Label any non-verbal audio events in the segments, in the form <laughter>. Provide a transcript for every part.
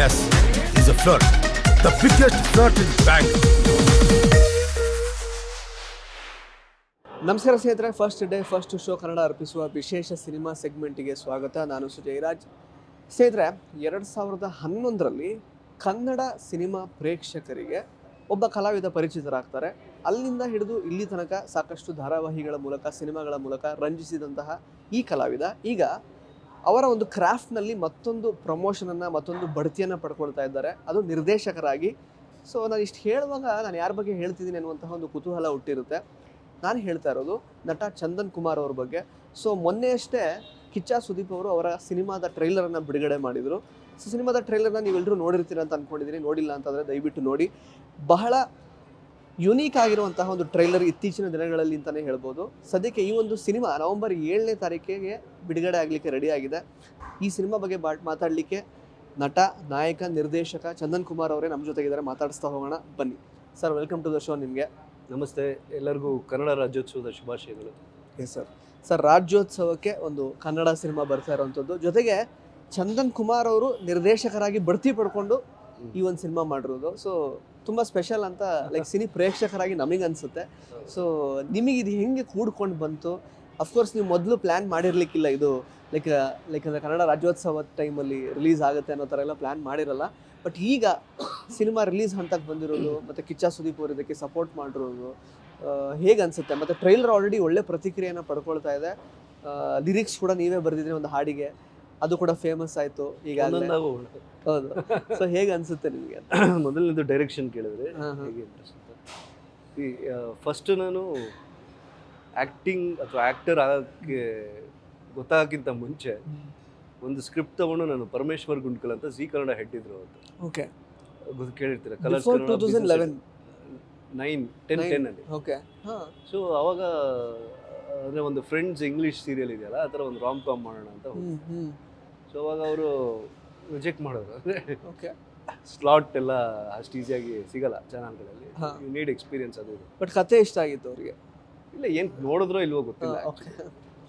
Yes, he's a flirt. The biggest flirt in Bangalore. ನಮಸ್ಕಾರ ಸ್ನೇಹಿತರೆ first day first show Kannada ಅರ್ಪಿಸುವ ವಿಶೇಷ cinema ಸೆಗ್ಮೆಂಟಿಗೆ ಸ್ವಾಗತ ನಾನು ಸುಜಯರಾಜ್ ಸ್ನೇಹಿತರೆ ಎರಡು ಸಾವಿರದ ಹನ್ನೊಂದರಲ್ಲಿ ಕನ್ನಡ ಸಿನಿಮಾ ಪ್ರೇಕ್ಷಕರಿಗೆ ಒಬ್ಬ ಕಲಾವಿದ ಪರಿಚಿತರಾಗ್ತಾರೆ ಅಲ್ಲಿಂದ ಹಿಡಿದು ಇಲ್ಲಿ ತನಕ ಸಾಕಷ್ಟು ಧಾರಾವಾಹಿಗಳ ಮೂಲಕ ಸಿನಿಮಾಗಳ ಮೂಲಕ ರಂಜಿಸಿದಂತಹ ಈ ಕಲಾವಿದ ಈಗ ಅವರ ಒಂದು ಕ್ರಾಫ್ಟ್ನಲ್ಲಿ ಮತ್ತೊಂದು ಪ್ರಮೋಷನನ್ನು ಮತ್ತೊಂದು ಬಡ್ತಿಯನ್ನು ಪಡ್ಕೊಳ್ತಾ ಇದ್ದಾರೆ. ಅದು ನಿರ್ದೇಶಕರಾಗಿ. ಸೊ ನಾನು ಇಷ್ಟು ಹೇಳುವಾಗ ನಾನು ಯಾರ ಬಗ್ಗೆ ಹೇಳ್ತಿದ್ದೀನಿ ಅನ್ನುವಂತಹ ಒಂದು ಕುತೂಹಲ ಹುಟ್ಟಿರುತ್ತೆ. ನಾನು ಹೇಳ್ತಾ ಇರೋದು ನಟ ಚಂದನ್ ಕುಮಾರ್ ಅವ್ರ ಬಗ್ಗೆ. ಸೊ ಮೊನ್ನೆಯಷ್ಟೇ ಕಿಚ್ಚ ಸುದೀಪ್ ಅವರು ಅವರ ಸಿನಿಮಾದ ಟ್ರೈಲರನ್ನು ಬಿಡುಗಡೆ ಮಾಡಿದರು. ಸೊ ಸಿನಿಮಾದ ಟ್ರೈಲರ್ನ ನೀವೆಲ್ಲರೂ ನೋಡಿರ್ತೀರ ಅಂತ ಅಂದ್ಕೊಂಡಿದ್ದೀನಿ ನೋಡಿಲ್ಲ ಅಂತಂದರೆ ದಯವಿಟ್ಟು ನೋಡಿ. ಬಹಳ ಯುನೀಕ್ ಆಗಿರುವಂತಹ ಒಂದು ಟ್ರೈಲರ್ ಇತ್ತೀಚಿನ ದಿನಗಳಲ್ಲಿ ಅಂತಲೇ ಹೇಳ್ಬೋದು. ಸದ್ಯಕ್ಕೆ ಈ ಒಂದು ಸಿನಿಮಾ ನವೆಂಬರ್ ಏಳನೇ ತಾರೀಕಿಗೆ ಬಿಡುಗಡೆ ಆಗಲಿಕ್ಕೆ ರೆಡಿ ಆಗಿದೆ. ಈ ಸಿನಿಮಾ ಬಗ್ಗೆ ಬಾಟ್ ಮಾತಾಡಲಿಕ್ಕೆ ನಟ ನಾಯಕ ನಿರ್ದೇಶಕ ಚಂದನ್ ಕುಮಾರ್ ಅವರೇ ನಮ್ಮ ಜೊತೆಗಿದ್ದಾರೆ. ಮಾತಾಡಿಸ್ತಾ ಹೋಗೋಣ. ಬನ್ನಿ. Sir welcome to the show ನಿಮಗೆ. ನಮಸ್ತೆ. ಎಲ್ಲರಿಗೂ ಕನ್ನಡ ರಾಜ್ಯೋತ್ಸವದ ಶುಭಾಶಯಗಳು. ಎಸ್ ಸರ್ ಸರ್ ರಾಜ್ಯೋತ್ಸವಕ್ಕೆ ಒಂದು ಕನ್ನಡ ಸಿನಿಮಾ ಬರ್ತಾ ಇರುವಂಥದ್ದು. ಜೊತೆಗೆ ಚಂದನ್ ಕುಮಾರ್ ಅವರು ನಿರ್ದೇಶಕರಾಗಿ ಬಡ್ತಿ ಪಡ್ಕೊಂಡು ಈ ಒಂದು ಸಿನಿಮಾ ಮಾಡಿರೋದು. ಸೊ ತುಂಬ ಸ್ಪೆಷಲ್ ಅಂತ ಲೈಕ್ ಸಿನಿ ಪ್ರೇಕ್ಷಕರಾಗಿ ನಮಗೆ ಅನಿಸುತ್ತೆ. ಸೊ ನಿಮಗೆ ಇದು ಹೆಂಗೆ ಕೂಡ್ಕೊಂಡು ಬಂತು? ಅಫ್ಕೋರ್ಸ್ ನೀವು ಮೊದಲು ಪ್ಲ್ಯಾನ್ ಮಾಡಿರ್ಲಿಕ್ಕಿಲ್ಲ ಇದು ಲೈಕ್ ಲೈಕ್ ಅಂದರೆ ಕನ್ನಡ ರಾಜ್ಯೋತ್ಸವ ಟೈಮಲ್ಲಿ ರಿಲೀಸ್ ಆಗುತ್ತೆ ಅನ್ನೋ ಥರ ಎಲ್ಲ ಪ್ಲ್ಯಾನ್ ಮಾಡಿರಲ್ಲ. ಬಟ್ ಈಗ ಸಿನಿಮಾ ರಿಲೀಸ್ ಹಂತಕ್ಕೆ ಬಂದಿರೋದು, ಮತ್ತು ಕಿಚ್ಚ ಸುದೀಪ್ ಅವರು ಇದಕ್ಕೆ ಸಪೋರ್ಟ್ ಮಾಡಿರೋದು ಹೇಗೆ ಅನಿಸುತ್ತೆ? ಮತ್ತು ಟ್ರೈಲರ್ ಆಲ್ರೆಡಿ ಒಳ್ಳೆ ಪ್ರತಿಕ್ರಿಯೆಯನ್ನು ಪಡ್ಕೊಳ್ತಾ ಇದೆ. ಲಿರಿಕ್ಸ್ ಕೂಡ ನೀವೇ ಬರೆದಿದ್ರಿ ಒಂದು ಹಾಡಿಗೆ. ಅದು ಕೂಡ ಫೇಮಸ್ ಆಯಿತು ಹೋಗೋಣ. ಹೌದು. ಸೊ <coughs> ಹೇಗೆ ಅನ್ಸುತ್ತೆ ನಿಮಗೆ ಮೊದಲನೇದು ಡೈರೆಕ್ಷನ್ ಕೇಳಿದ್ರೆ. ಹೇಗೆ ಇಂಟ್ರೆಸ್ಟ್ ಅಂತ ಫಸ್ಟ್ ನಾನು ಆ್ಯಕ್ಟಿಂಗ್ ಅಥವಾ ಆ್ಯಕ್ಟರ್ ಆಗಕ್ಕೆ ಗೊತ್ತಾಗಕ್ಕಿಂತ ಮುಂಚೆ ಒಂದು ಸ್ಕ್ರಿಪ್ಟ್ ತಗೊಂಡು ನಾನು ಪರಮೇಶ್ವರ್ ಗುಂಡ್ಕಲ್ ಅಂತ ಜಿ ಕನ್ನಡ ಹೆಡ್ ಇದ್ರು ಅವತ್ತು ಓಕೆ ಗೊತ್ತು ಕೇಳಿರ್ತೀರ? Colors eleven nine ten ten ಅಲ್ಲಿ. ಓಕೆ ಸೊ ಅವಾಗ ಅಂದರೆ ಒಂದು ಫ್ರೆಂಡ್ಸ್ ಇಂಗ್ಲೀಷ್ ಸೀರಿಯಲ್ ಇದೆಯಲ್ಲ ಆ ಥರ ಒಂದು ರಾಮ್ ಕಾಮ್ ಮಾಡೋಣ ಅಂತ ಸೊ ಅವಾಗ ಅವರು ರಿಜೆಕ್ಟ್ ಮಾಡೋದು. ಅಂದರೆ ಓಕೆ ಸ್ಲಾಟ್ ಎಲ್ಲ ಅಷ್ಟು ಈಸಿಯಾಗಿ ಸಿಗಲ್ಲ ಚಾನಲ್ಗಳಲ್ಲಿ. ಯು ನೀಡ್ ಎಕ್ಸ್ಪೀರಿಯನ್ಸ್ ಅದು ಇದು. ಬಟ್ ಕತೆ ಇಷ್ಟ ಆಗಿತ್ತು ಅವರಿಗೆ? ಇಲ್ಲ ಏನು ನೋಡಿದ್ರೋ ಇಲ್ವೋ ಗೊತ್ತಿಲ್ಲ ಓಕೆ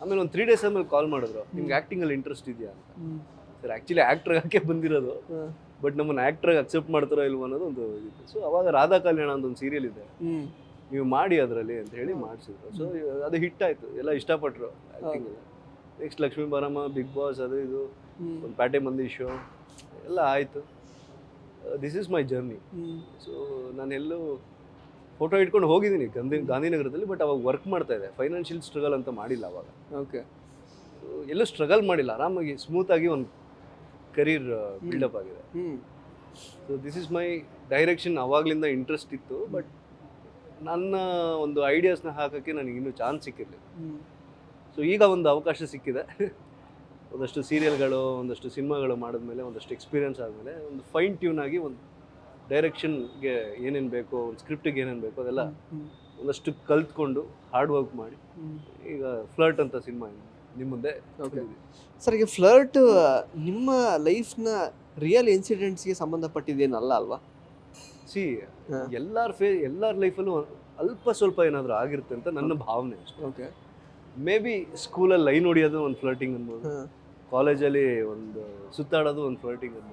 ಆಮೇಲೆ ಒಂದು ತ್ರೀ ಡೇಸ್ ಆದ್ಮೇಲೆ ಕಾಲ್ ಮಾಡಿದ್ರು. ನಿಮ್ಗೆ ಆ್ಯಕ್ಟಿಂಗಲ್ಲಿ ಇಂಟ್ರೆಸ್ಟ್ ಇದೆಯಾ ಅಂತ. ಸರ್ ಆ್ಯಕ್ಚುಲಿ ಆ್ಯಕ್ಟ್ರ್ ಹಾಕೇ ಬಂದಿರೋದು. ಬಟ್ ನಮ್ಮನ್ನು ಆ್ಯಕ್ಟ್ರಾಗಿ ಅಕ್ಸೆಪ್ಟ್ ಮಾಡ್ತಾರೋ ಇಲ್ವೋ ಅನ್ನೋದು ಒಂದು ಇದು ಸೊ ಅವಾಗ ರಾಧಾ ಕಲ್ಯಾಣ ಅಂತ ಒಂದು ಸೀರಿಯಲ್ ಇದೆ. ನೀವು ಮಾಡಿ ಅದರಲ್ಲಿ ಅಂತ ಹೇಳಿ ಮಾಡಿಸಿದ್ರು. ಸೊ ಅದು ಹಿಟ್ ಆಯಿತು. ಎಲ್ಲ ಇಷ್ಟಪಟ್ಟರು ಆ್ಯಕ್ಟಿಂಗ್ ನೆಕ್ಸ್ಟ್ ಲಕ್ಷ್ಮೀ ಬಾರಮ್ಮ ಬಿಗ್ ಬಾಸ್ ಅದು ಇದು. ಒಂದು ಪ್ಯಾಟೆ ಮಂದಿ ಶೋ ಎಲ್ಲ ಆಯಿತು. This is my journey so ನಾನು ಎಲ್ಲೂ ಫೋಟೋ ಇಟ್ಕೊಂಡು ಹೋಗಿದ್ದೀನಿ ಗಾಂಧಿ ಗಾಂಧಿನಗರದಲ್ಲಿ ಬಟ್ ಅವಾಗ ವರ್ಕ್ ಮಾಡ್ತಾ ಇದೆ ಫೈನಾನ್ಷಿಯಲ್ ಸ್ಟ್ರಗಲ್ ಅಂತ ಮಾಡಿಲ್ಲ ಅವಾಗ. ಓಕೆ ಎಲ್ಲೂ ಸ್ಟ್ರಗಲ್ ಮಾಡಿಲ್ಲ. ಆರಾಮಾಗಿ ಸ್ಮೂತಾಗಿ ಒಂದು ಕರಿಯರ್ ಬಿಲ್ಡಪ್ ಆಗಿದೆ. So this is my direction ಅವಾಗಲಿಂದ interest ಇತ್ತು ಬಟ್ ನನ್ನ ಒಂದು ಐಡಿಯಾಸ್ನ ಹಾಕೋಕ್ಕೆ ನನಗೆ ಇನ್ನೂ ಚಾನ್ಸ್ ಸಿಕ್ಕಿರಲಿಲ್ಲ. ಸೊ ಈಗ ಒಂದು ಅವಕಾಶ ಸಿಕ್ಕಿದೆ. <laughs> ಒಂದಷ್ಟು ಸೀರಿಯಲ್ಗಳು ಒಂದಷ್ಟು ಸಿನಿಮಾಗಳು ಮಾಡಿದ್ಮೇಲೆ ಒಂದಷ್ಟು ಎಕ್ಸ್ಪೀರಿಯನ್ಸ್ ಆದಮೇಲೆ ಒಂದು ಫೈನ್ ಟ್ಯೂನ್ ಆಗಿ ಒಂದು ಡೈರೆಕ್ಷನ್ಗೆ ಏನೇನು ಬೇಕೋ ಒಂದು ಸ್ಕ್ರಿಪ್ಟಿಗೆ ಏನೇನು ಬೇಕೋ ಅದೆಲ್ಲ ಒಂದಷ್ಟು ಕಲ್ತ್ಕೊಂಡು ಹಾರ್ಡ್ ವರ್ಕ್ ಮಾಡಿ ಈಗ ಫ್ಲರ್ಟ್ ಅಂತ ಸಿನಿಮಾ ನಿಮ್ಮ ಮುಂದೆ. ಸರ್ ಈಗ ಫ್ಲರ್ಟ್ ನಿಮ್ಮ ಲೈಫ್ನ ರಿಯಲ್ ಇನ್ಸಿಡೆಂಟ್ಸ್ಗೆ ಸಂಬಂಧಪಟ್ಟಿದ್ದೇನಲ್ಲ ಅಲ್ವಾ? ಸಿ. ಎಲ್ಲರ ಫೇ ಎಲ್ಲರ ಲೈಫಲ್ಲೂ ಅಲ್ಪ ಸ್ವಲ್ಪ ಏನಾದರೂ ಆಗಿರುತ್ತೆ ಅಂತ ನನ್ನ ಭಾವನೆ ಅಷ್ಟೇ. ಓಕೆ ಮೇ ಬಿ ಸ್ಕೂಲಲ್ಲಿ ಲೈನ್ ಹೊಡಿಯೋದು ಒಂದು ಫ್ಲರ್ಟಿಂಗ್ ಅನ್ಬೋದು. ಕಾಲೇಜಲ್ಲಿ ಒಂದು ಸುತ್ತಾಡೋದು ಒಂದು ಫ್ಲರ್ಟಿಂಗ್ ಅದು.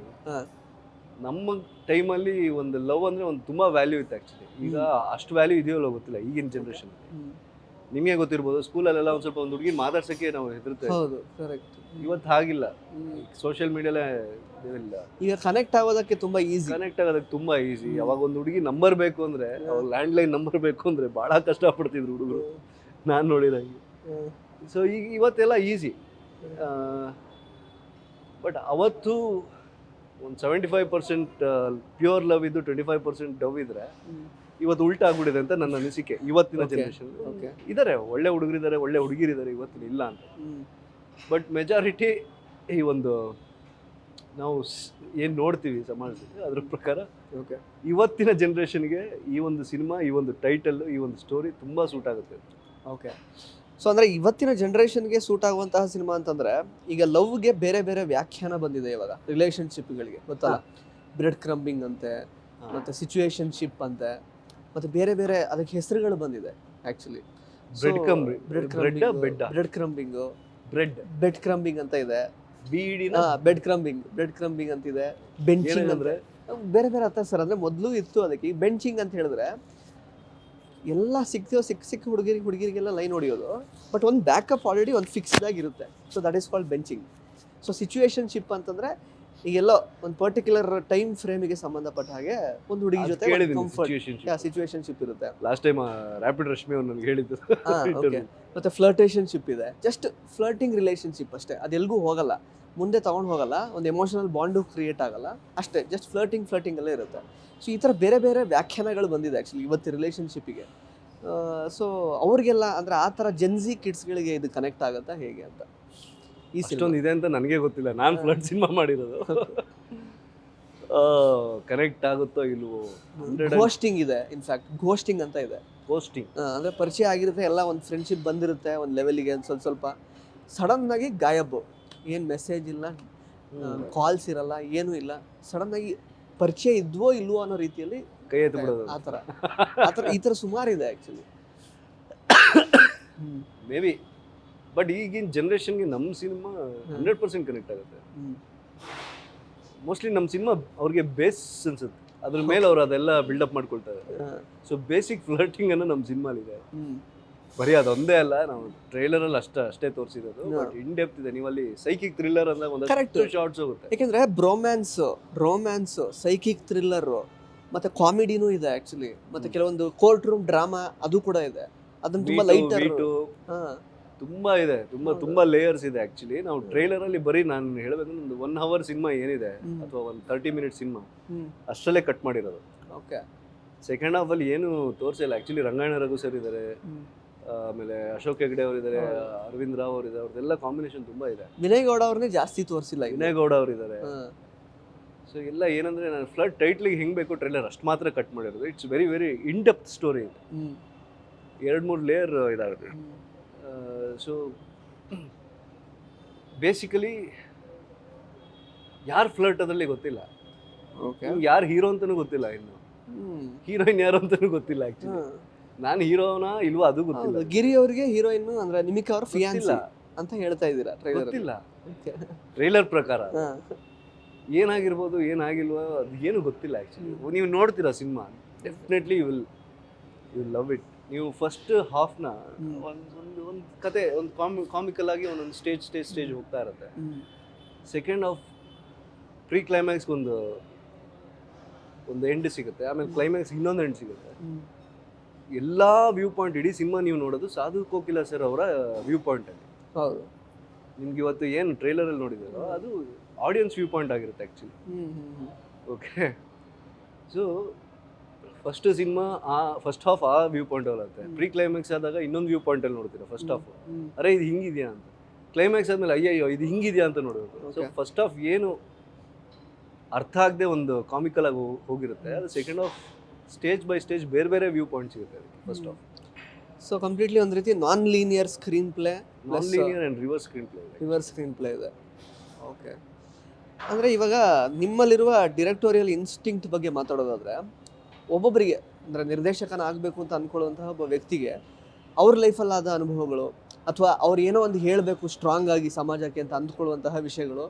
ನಮ್ಮ ಟೈಮಲ್ಲಿ ಒಂದು ಲವ್ ಅಂದರೆ ಒಂದು ತುಂಬ ವ್ಯಾಲ್ಯೂ ಇತ್ತು ಆ್ಯಕ್ಚುಲಿ ಈಗ ಅಷ್ಟು ವ್ಯಾಲ್ಯೂ ಇದೆಯೋ ಇಲ್ಲೋ ಗೊತ್ತಿಲ್ಲ ಈಗಿನ ಜನ್ರೇಷನ್ ನಿಮಗೆ ಗೊತ್ತಿರ್ಬೋದು ಸ್ಕೂಲಲ್ಲೆಲ್ಲ ಒಂದು ಸ್ವಲ್ಪ ಒಂದು ಹುಡುಗಿ ಮಾತಾಡ್ಸೋಕ್ಕೆ ನಾವು ಹೆದರ್ತೇವೆ ಹೌದು ಕರೆಕ್ಟ್ ಇವತ್ತು ಹಾಗಿಲ್ಲ. ಸೋಷಿಯಲ್ ಮೀಡಿಯಾಲೇ ಇಲ್ಲ ಈಗ ಕನೆಕ್ಟ್ ಆಗೋದಕ್ಕೆ ತುಂಬಾ ಈಸಿ ಕನೆಕ್ಟ್ ಆಗೋದಕ್ಕೆ ತುಂಬಾ ಈಸಿ ಅವಾಗ ಒಂದು ಹುಡುಗಿ ನಂಬರ್ ಬೇಕು ಅಂದ್ರೆ ಲ್ಯಾಂಡ್ ಲೈನ್ ನಂಬರ್ ಬೇಕು ಅಂದ್ರೆ ಬಹಳ ಕಷ್ಟಪಡ್ತಿದ್ರು ಹುಡುಗರು. ನಾನು ನೋಡಿದಂಗೆ ಸೊ ಈಗ ಇವತ್ತೆಲ್ಲ ಈಸಿ ಬಟ್ ಅವತ್ತು ಒಂದು seventy five percent pure love ಇದ್ದು ಟ್ವೆಂಟಿ ಫೈವ್ ಪರ್ಸೆಂಟ್ ಡವ್ ಇದ್ರೆ ಇವತ್ತು ಉಲ್ಟಾ ಆಗ್ಬಿಟ್ಟಿದೆ ಅಂತ ನನ್ನ ಅನಿಸಿಕೆ. ಇವತ್ತಿನ. ಜನರೇಷನ್ ಇದಾರೆ ಇದ್ದಾರೆ ಒಳ್ಳೆ ಹುಡುಗರಿದ್ದಾರೆ ಒಳ್ಳೆ ಹುಡುಗಿರಿದ್ದಾರೆ ಇವತ್ತಿನ ಇಲ್ಲ ಅಂತ. ಬಟ್ ಮೆಜಾರಿಟಿ ಈ ಒಂದು ನಾವು ಏನು ನೋಡ್ತೀವಿ ಸಮಾಜದಲ್ಲಿ ಅದ್ರ ಪ್ರಕಾರ ಓಕೆ ಇವತ್ತಿನ ಜನ್ರೇಷನ್ಗೆ ಈ ಒಂದು ಸಿನಿಮಾ ಈ ಒಂದು ಟೈಟಲ್ ಈ ಒಂದು ಸ್ಟೋರಿ ತುಂಬ ಸೂಟ್ ಆಗುತ್ತೆ. ಓಕೆ ಸೊ ಅಂದ್ರೆ ಇವತ್ತಿನ ಜನರೇಷನ್ಗೆ ಸೂಟ್ ಆಗುವಂತಹ ಸಿನಿಮಾ ಅಂತಂದ್ರೆ ಈಗ ಲವ್ಗೆ ಬೇರೆ ಬೇರೆ ವ್ಯಾಖ್ಯಾನ ಬಂದಿದೆ ಇವಾಗ ರಿಲೇಶನ್ಶಿಪ್ಗಳಿಗೆ ಗೊತ್ತಲ್ಲ? ಬ್ರೆಡ್ ಕ್ರಂಬಿಂಗ್ ಅಂತೆ ಮತ್ತೆ ಸಿಚುವೇಶನ್ಶಿಪ್ ಅಂತೆ ಮತ್ತೆ ಬೇರೆ ಬೇರೆ ಅದಕ್ಕೆ ಹೆಸರುಗಳು ಬಂದಿದೆ crumb- bread crumbing? Bread crumbing bread bed crumbing ಅಂತ ಇದೆ. ಬೀಡಿನ? ಬೆಡ್ ಕ್ರಂಬಿಂಗ್ ಬೆಡ್ ಕ್ರಂಬಿಂಗ್ ಅಂತಿದೆ ಬೆಂಚಿಂಗ್ ಅಂದ್ರೆ ಬೇರೆ ಬೇರೆ ಅರ್ಥ ಸರ್ ಅಂದ್ರೆ ಮೊದಲು ಇತ್ತು ಅದಕ್ಕೆ. ಬೆಂಚಿಂಗ್ ಅಂತ ಹೇಳಿದ್ರೆ ಎಲ್ಲ ಸಿಕ್ತಿರೋ ಸಿಕ್ಕ ಸಿಕ್ಕ ಹುಡುಗಿರಿಗೆ ಹುಡುಗಿರಿಗೆಲ್ಲ ಲೈನ್ ಹೊಡಿಯೋದು. ಬಟ್ ಒಂದು ಬ್ಯಾಕಪ್ ಆಲ್ರೆಡಿ ಒಂದು ಫಿಕ್ಸ್ಡ್ ಆಗಿರುತ್ತೆ. So that is called benching so situationship ಅಂತಂದ್ರೆ ಈಗೆಲ್ಲ ಒಂದು ಪರ್ಟಿಕ್ಯುಲರ್ ಟೈಮ್ ಫ್ರೇಮಿಗೆ ಸಂಬಂಧಪಟ್ಟ ಹಾಗೆ ಒಂದು ಹುಡುಗಿ ಜೊತೆ ಸಿಚುವೇಶನ್ಶಿಪ್ ಇರುತ್ತೆ. ಲಾಸ್ಟ್ ಟೈಮ್ ರ್ಯಾಪಿಡ್ ರಶ್ಮಿ ಅವ್ರು ನನಗೆ ಹೇಳಿದ್ದು. ಮತ್ತೆ ಮತ್ತೆ ಫ್ಲರ್ಟೇಷನ್ಶಿಪ್ ಇದೆ. ಜಸ್ಟ್ ಫ್ಲರ್ಟಿಂಗ್ ರಿಲೇಶನ್ಶಿಪ್ ಅಷ್ಟೇ. ಅದೆಲ್ಗೂ ಹೋಗಲ್ಲ. ಮುಂದೆ ತಗೊಂಡು ಹೋಗಲ್ಲ ಒಂದು ಎಮೋಷನಲ್ ಬಾಂಡು ಕ್ರಿಯೇಟ್ ಆಗಲ್ಲ. ಅಷ್ಟೇ ಜಸ್ಟ್ ಫ್ಲರ್ಟಿಂಗ್ ಫ್ಲರ್ಟಿಂಗ್ ಅಲ್ಲೇ ಇರುತ್ತೆ. ಸೊ ಈ ಥರ ಬೇರೆ ಬೇರೆ ವ್ಯಾಖ್ಯಾನಗಳು ಬಂದಿದೆ ಆ್ಯಕ್ಚುಲಿ ಇವತ್ತು ರಿಲೇಷನ್ಶಿಪ್ಪಿಗೆ ಸೊ ಅವ್ರಿಗೆಲ್ಲ ಅಂದರೆ ಆ ಥರ ಜೆನ್ಸಿ ಕಿಡ್ಸ್ಗಳಿಗೆ ಇದು ಕನೆಕ್ಟ್ ಆಗುತ್ತಾ ಹೇಗೆ ಅಂತ? ಈ ಸಿಸ್ಟೊಂದು ಇದೆ ಅಂತ ನನಗೆ ಗೊತ್ತಿಲ್ಲ. ನಾನು ಫ್ಲಡ್ ಸಿನಿಮಾ ಮಾಡಿರೋದು. ಕನೆಕ್ಟ್ ಆಗುತ್ತೋ ಇಲ್ವೋ? ಗೋಸ್ಟಿಂಗ್ ಘೋಸ್ಟಿಂಗ್ ಇದೆ ಇನ್ಫ್ಯಾಕ್ಟ್ ಗೋಸ್ಟಿಂಗ್ ಅಂತ ಇದೆ. ಗೋಸ್ಟಿಂಗ್ ಅಂದರೆ ಪರಿಚಯ ಆಗಿರುತ್ತೆ ಎಲ್ಲ ಒಂದು ಫ್ರೆಂಡ್ಶಿಪ್ ಬಂದಿರುತ್ತೆ ಒಂದು ಲೆವೆಲಿಗೆ ಒಂದು ಸ್ವಲ್ಪ ಸ್ವಲ್ಪ. ಸಡನ್ ಆಗಿ ಗಾಯಬ್. ಏನು ಮೆಸೇಜ್ ಇಲ್ಲ ಕಾಲ್ಸ್ ಇರಲ್ಲ ಏನೂ ಇಲ್ಲ. ಸಡನ್ ಆಗಿ ಪರಿಚಯ ಇದ್ವೋ ಇಲ್ವೋ ಅನ್ನೋ ರೀತಿಯಲ್ಲಿ ಕೈ ಎತ್ತು ಬಿಡೋದು. ಆ ಥರ. ಆ ಥರ ಈ ಥರ ಸುಮಾರು ಇದೆ ಆ್ಯಕ್ಚುಲಿ ಮೇ ಬಿ ಬಟ್ ಈಗಿನ ಜನ್ರೇಷನ್ಗೆ ನಮ್ಮ ಸಿನಿಮಾ ಹಂಡ್ರೆಡ್ ಪರ್ಸೆಂಟ್ ಕನೆಕ್ಟ್ ಆಗುತ್ತೆ. ಮೋಸ್ಟ್ಲಿ ನಮ್ಮ ಸಿನಿಮಾ ಅವ್ರಿಗೆ ಬೇಸ್ ಅನ್ಸುತ್ತೆ ಅದ್ರ ಮೇಲೆ ಅವ್ರು ಅದೆಲ್ಲ ಬಿಲ್ಡಪ್ ಮಾಡ್ಕೊಳ್ತಾರೆ. ಸೊ ಬೇಸಿಕ್ ಫ್ಲರ್ಟಿಂಗ್ ಅನ್ನೋ ನಮ್ಮ ಸಿನಿಮಾಲಿದೆ ಬರೀ ಅದೊಂದೇ ಅಲ್ಲ ನಾವು ಟ್ರೈಲರ್ ಅಲ್ಲಿ ಅಷ್ಟೇ ಅಷ್ಟೇ ತೋರಿಸಿರೋದು. ಬಟ್ ಇನ್ ಡೆಪ್ತ್ ಇದೆ ನೀವಲ್ಲಿ ಸೈಕಿಕ್ ಥ್ರಿಲ್ಲರ್ ಅಂದಾಗ ಒಂದು ಕರೆಕ್ಟ್ ಶಾರ್ಟ್ಸ್ ಹೋಗುತ್ತೆ. ಯಾಕೆಂದ್ರೆ ಬ್ರೋಮ್ಯಾನ್ಸ್ ರೋಮ್ಯಾನ್ಸ್ ಸೈಕಿಕ್ ಥ್ರಿಲ್ಲರ್ ಮತ್ತೆ ಕಾಮಿಡಿನೂ ಇದೆ ಆಕ್ಚುಲಿ ಮತ್ತೆ ಕೆಲವೊಂದು ಕೋರ್ಟ್ ರೂಮ್ ಡ್ರಾಮಾ ಅದು ಕೂಡ ಇದೆ. ಅದನ್ನ ತುಂಬಾ V2, ಲೈಟರ್ V2, ತುಂಬಾ ಇದೆ ತುಂಬಾ ತುಂಬಾ ಲೇಯರ್ಸ್ ಇದೆ ಆಕ್ಚುಲಿ ನಾವು ಟ್ರೈಲರ್ ಅಲ್ಲಿ ಬರೀ ನಾನು ಹೇಳಬೇಕು ಒಂದು ಒನ್ ಅವರ್ ಸಿನಿಮಾ ಏನಿದೆ ಅಥವಾ ಒಂದು ತರ್ಟಿ ಮಿನಿಟ್ ಸಿನಿಮಾ ಅಷ್ಟರಲ್ಲೇ ಕಟ್ ಮಾಡಿರೋದು. ಓಕೆ ಸೆಕೆಂಡ್ ಹಾಫ್ ಅಲ್ಲಿ ಏನು ತೋರಿಸಿಲ್ಲ. ಆಕ್ಚುಲಿ ರಂಗಾಯಣ ರಘು ಸರ್ ಇದ್ದಾರೆ ಆಮೇಲೆ ಅಶೋಕ್ ಹೆಗ್ಡೆ ಅವರಿದ್ದಾರೆ. ಅರವಿಂದ್ ರಾವ್ ಅವರು ಇದ್ದಾರೆ ಅವ್ರದ್ದೆಲ್ಲ ಕಾಂಬಿನೇಷನ್ ತುಂಬಾ ಇದೆ. ವಿನಯ್ ಗೌಡ ಅವ್ರನ್ನೇ ಜಾಸ್ತಿ ತೋರಿಸಿಲ್ಲ ವಿನಯ್ ಗೌಡ ಅವರು ಇದ್ದಾರೆ ಸೊ ಎಲ್ಲ ಏನಂದ್ರೆ ನಾನು ಫ್ಲಡ್ ಟೈಟ್ಲಿಗೆ ಹೆಂಗ್ ಬೇಕು ಟ್ರೈಲರ್ ಅಷ್ಟು ಮಾತ್ರ ಕಟ್ ಮಾಡಿರೋದು. It's very very in depth story ಎರಡು ಮೂರು ಲೇಯರ್ ಇದಾಗುತ್ತೆ. ಸೊ ಬೇಸಿಕಲಿ ಯಾರು ಫ್ಲರ್ಟ್ ಅದರಲ್ಲಿ ಗೊತ್ತಿಲ್ಲ. ಓಕೆ ಯಾರು ಹೀರೋ ಅಂತಾನೂ ಗೊತ್ತಿಲ್ಲ ಇನ್ನು. ಹೀರೋಯಿನ್ ಯಾರು ಅಂತಾನೂ ಗೊತ್ತಿಲ್ಲ ಆಕ್ಚುಲಿ ನಾನು ಹೀರೋನಾ ಇಲ್ವಾ ಅದು ಗೊತ್ತಿಲ್ಲ. ಗಿರಿ ಅವರಿಗೆ ಹೀರೋಯಿನ್ ಅಂದ್ರೆ ನಿಮಿಕಾ ಅವ್ರ ಫಿಯಾನ್ಸಿ ಅಂತ ಹೇಳ್ತಾ ಇದ್ದೀರಾ ಟ್ರೈಲರ್ ಗೊತ್ತಿಲ್ಲ. ಟ್ರೈಲರ್ ಪ್ರಕಾರ. ಏನಾಗಿರ್ಬೋದು ಏನಾಗಿಲ್ವೋ ಅದು ಏನು ಗೊತ್ತಿಲ್ಲ ಆ್ಯಕ್ಚುಲಿ ನೀವು ನೋಡ್ತೀರಾ cinema? Definitely you will you love it ನೀವು ಫಸ್ಟ್ ಹಾಫ್ನ. ಒಂದು ಒಂದು ಒಂದು ಕತೆ ಒಂದು ಕಾಮಿ ಕಾಮಿಕಲ್ ಆಗಿ ಒಂದೊಂದು ಸ್ಟೇಜ್ ಸ್ಟೇಜ್ ಸ್ಟೇಜ್ ಹೋಗ್ತಾ ಇರುತ್ತೆ. ಸೆಕೆಂಡ್ ಹಾಫ್ ಪ್ರೀ ಕ್ಲೈಮ್ಯಾಕ್ಸ್ಗೆ ಒಂದು ಒಂದು ಎಂಡ್ ಸಿಗುತ್ತೆ. ಆಮೇಲೆ ಕ್ಲೈಮ್ಯಾಕ್ಸ್ ಇನ್ನೊಂದು ಎಂಡ್ ಸಿಗುತ್ತೆ. ಎಲ್ಲ ವ್ಯೂ ಪಾಯಿಂಟ್ ಇಡೀ ಸಿನಿಮಾ ನೀವು ನೋಡೋದು ಸಾಧು ಕೋಕಿಲ ಸರ್ ಅವರ ವ್ಯೂ ಪಾಯಿಂಟಲ್ಲಿ ಹೌದು. ನಿಮ್ಗೆ ಇವತ್ತು ಏನು ಟ್ರೈಲರಲ್ಲಿ ನೋಡಿದಾರೋ ಅದು ಆಡಿಯನ್ಸ್ ವ್ಯೂ ಪಾಯಿಂಟ್ ಆಗಿರುತ್ತೆ actually okay so first cinema ಆ ಫಸ್ಟ್ ಹಾಫ್ ಆ ವ್ಯೂ ಪಾಯಿಂಟ್ ಅಲ್ಲತ್ತೆ. ಪ್ರೀ ಕ್ಲೈಮ್ಯಾಕ್ಸ್ ಆದಾಗ ಇನ್ನೊಂದು ವ್ಯೂ ಪಾಯಿಂಟಲ್ಲಿ ನೋಡ್ತೀರಾ ಫಸ್ಟ್ ಹಾಫ್. ಅರೆ ಇದು ಹಿಂಗಿದೆಯಾ ಅಂತ. ಕ್ಲೈಮ್ಯಾಕ್ಸ್ ಆದ್ಮೇಲೆ ಅಯ್ಯಯ್ಯೋ ಇದು ಹಿಂಗಿದೆಯಾ ಅಂತ ನೋಡಬೇಕು. ಸೊ ಫಸ್ಟ್ ಹಾಫ್ ಏನು ಅರ್ಥ ಆಗದೆ ಒಂದು ಕಾಮಿಕಲ್ ಆಗಿ ಹೋಗ್- ಹೋಗಿರುತ್ತೆ. ಅದು second half stage by stage ಬೇರೆ ಬೇರೆ ವ್ಯೂ ಪಾಯಿಂಟ್ ಸಿಗುತ್ತೆ ಫಸ್ಟ್ ಆಫ್ ಸೊ ಕಂಪ್ಲೀಟ್ಲಿ ಒಂದು ರೀತಿ non linear screenplay non linear and reverse screenplay reverse screenplay ಇದೆ. ಓಕೆ ಅಂದರೆ ಇವಾಗ ನಿಮ್ಮಲ್ಲಿರುವ ಡಿರೆಕ್ಟೋರಿಯಲ್ ಇನ್ಸ್ಟಿಂಕ್ಟ್ ಬಗ್ಗೆ ಮಾತಾಡೋದಾದ್ರೆ ಒಬ್ಬೊಬ್ಬರಿಗೆ ಅಂದರೆ ನಿರ್ದೇಶಕನ ಆಗಬೇಕು ಅಂತ ಅಂದ್ಕೊಳ್ಳುವಂತಹ ಒಬ್ಬ ವ್ಯಕ್ತಿಗೆ ಅವ್ರ ಲೈಫಲ್ಲಾದ ಅನುಭವಗಳು ಅಥವಾ ಅವ್ರು ಏನೋ ಒಂದು ಹೇಳಬೇಕು ಸ್ಟ್ರಾಂಗ್ ಆಗಿ ಸಮಾಜಕ್ಕೆ ಅಂತ ಅಂದ್ಕೊಳ್ಳುವಂತಹ ವಿಷಯಗಳು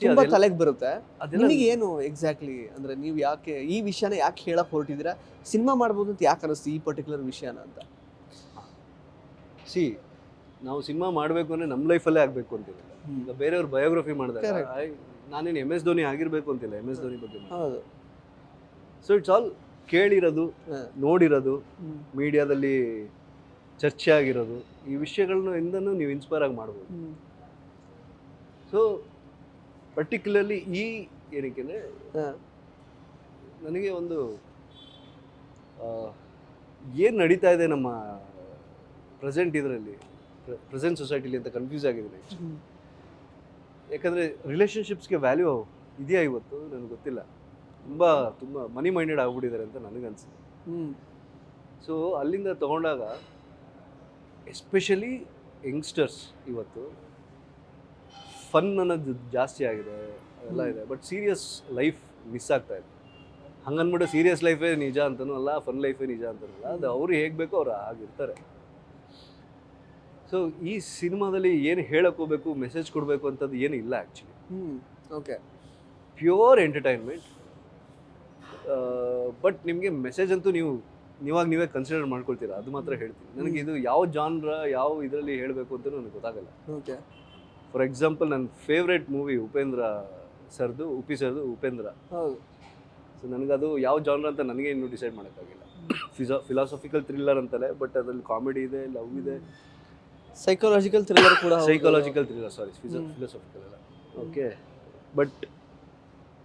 ತುಂಬಾ ತಲೆಗೆ ಬರುತ್ತೆ. ನಿಮಗೆ ಏನು ಎಕ್ಸಾಕ್ಟ್ಲಿ ಅಂದ್ರೆ ನೀವು ಯಾಕೆ ಈ ವಿಷಯನ ಯಾಕೆ ಹೇಳಕ್ ಹೊರಟಿದ್ದೀರಾ? ಸಿನಿಮಾ ಮಾಡ್ಬೋದು ಅಂತ ಯಾಕೆ ಅನಿಸ್ತು ಈ ಪರ್ಟಿಕ್ಯುಲರ್ ವಿಷಯನ ಅಂತ? ಸಿ ನಾವು ಸಿನಿಮಾ ಮಾಡಬೇಕು ಅಂದ್ರೆ ನಮ್ಮ ಲೈಫಲ್ಲೇ ಆಗಬೇಕು ಅಂತ ಈಗ ಬೇರೆಯವ್ರ ಬಯೋಗ್ರಫಿ ಮಾಡಿದಾಗ ನಾನೇನು ಎಂ ಎಸ್ ಧೋನಿ ಆಗಿರಬೇಕು ಅಂತಿಲ್ಲ ಎಂ ಎಸ್ ಧೋನಿ ಬಗ್ಗೆ ಹೌದು. ಸೊ ಇಟ್ಸ್ ಆಲ್ ಕೇಳಿರೋದು. ನೋಡಿರೋದು ಮೀಡಿಯಾದಲ್ಲಿ ಚರ್ಚೆ ಆಗಿರೋದು ಈ ವಿಷಯಗಳನ್ನ ಇಂದನೂ ನೀವು ಇನ್ಸ್ಪೈರ್ ಆಗಿ ಮಾಡ್ಬೋದು. ಸೊ ಪರ್ಟಿಕ್ಯುಲರ್ಲಿ ಈ ಏನಕ್ಕೆ. ನನಗೆ ಒಂದು ಏನು ನಡೀತಾ ಇದೆ ನಮ್ಮ ಪ್ರೆಸೆಂಟ್ ಇದರಲ್ಲಿ ಪ್ರೆಸೆಂಟ್ ಸೊಸೈಟಿಲಿ ಅಂತ ಕನ್ಫ್ಯೂಸ್ ಆಗಿದ್ದೀನಿ. ಯಾಕಂದರೆ ರಿಲೇಷನ್ಶಿಪ್ಸ್ಗೆ ವ್ಯಾಲ್ಯೂ ಇದೆಯಾ ಇವತ್ತು ನನಗೆ ಗೊತ್ತಿಲ್ಲ ತುಂಬ ತುಂಬ ಮನಿ ಮೈಂಡೆಡ್ ಆಗ್ಬಿಟ್ಟಿದ್ದಾರೆ ಅಂತ ನನಗನ್ಸುತ್ತೆ. ಸೊ ಅಲ್ಲಿಂದ ತಗೊಂಡಾಗ ಎಸ್ಪೆಷಲಿ ಯಂಗ್ಸ್ಟರ್ಸ್ ಇವತ್ತು ಫನ್ ಅನ್ನೋದು ಜಾಸ್ತಿ ಆಗಿದೆ ಅದೆಲ್ಲ ಇದೆ. ಬಟ್ ಸೀರಿಯಸ್ ಲೈಫ್ ಮಿಸ್ ಆಗ್ತಾ ಇದೆ. ಹಂಗನ್ಬಿಟ್ಟು ಸೀರಿಯಸ್ ಲೈಫೇ ನಿಜ ಅಂತನೂ ಅಲ್ಲ ಫನ್ ಲೈಫೇ ನಿಜ ಅಂತನೂ ಅಲ್ಲ. ಅದು ಅವ್ರು ಹೇಗೆ ಬೇಕೋ ಅವ್ರು ಆಗಿರ್ತಾರೆ ಸೊ ಈ ಸಿನಿಮಾದಲ್ಲಿ ಏನು ಹೇಳಕ್ ಹೋಗ್ಬೇಕು ಮೆಸೇಜ್ ಕೊಡಬೇಕು ಅಂತದ್ದು ಏನು ಇಲ್ಲ actually okay pure entertainment but ನಿಮಗೆ ಮೆಸೇಜ್ ಅಂತೂ ನೀವು ನೀವಾಗ ನೀವೇ ಕನ್ಸಿಡರ್ ಮಾಡ್ಕೊಳ್ತೀರಾ? ಅದು ಮಾತ್ರ ಹೇಳ್ತೀನಿ. ನನಗೆ ಇದು ಯಾವ ಜಾನ್ರ ಯಾವ ಇದರಲ್ಲಿ ಹೇಳಬೇಕು ಅಂತ ನನಗೆ ಗೊತ್ತಾಗಲ್ಲ. ಓಕೆ ಫಾರ್ ಎಕ್ಸಾಂಪಲ್ ನನ್ನ ಫೇವ್ರೆಟ್ ಮೂವಿ ಉಪೇಂದ್ರ ಸರ್ದು ಉಪಿ ಸರ್ದು ಉಪೇಂದ್ರ. ಹೌದು. ಸೊ ನನಗದು ಯಾವ ಜಾನರ್ ಅಂತ ನನಗೆ ಇನ್ನೂ ಡಿಸೈಡ್ ಮಾಡೋಕ್ಕಾಗಿಲ್ಲ. ಫಿಸಾ ಫಿಲಾಸಫಿಕಲ್ ಥ್ರಿಲ್ಲರ್ ಅಂತಲೇ ಬಟ್ ಅದರಲ್ಲಿ ಕಾಮಿಡಿ ಇದೆ ಲವ್ ಇದೆ. ಸೈಕಾಲಜಿಕಲ್ ಥ್ರಿಲ್ಲರ್ ಕೂಡ. ಸೈಕಾಲಜಿಕಲ್ ಥ್ರಿಲ್ಲರ್ ಸಾರಿ ಫಿಸೋ ಫಿಲಾಸಫಿಕಲ್ ಅಲ್ಲ. Okay but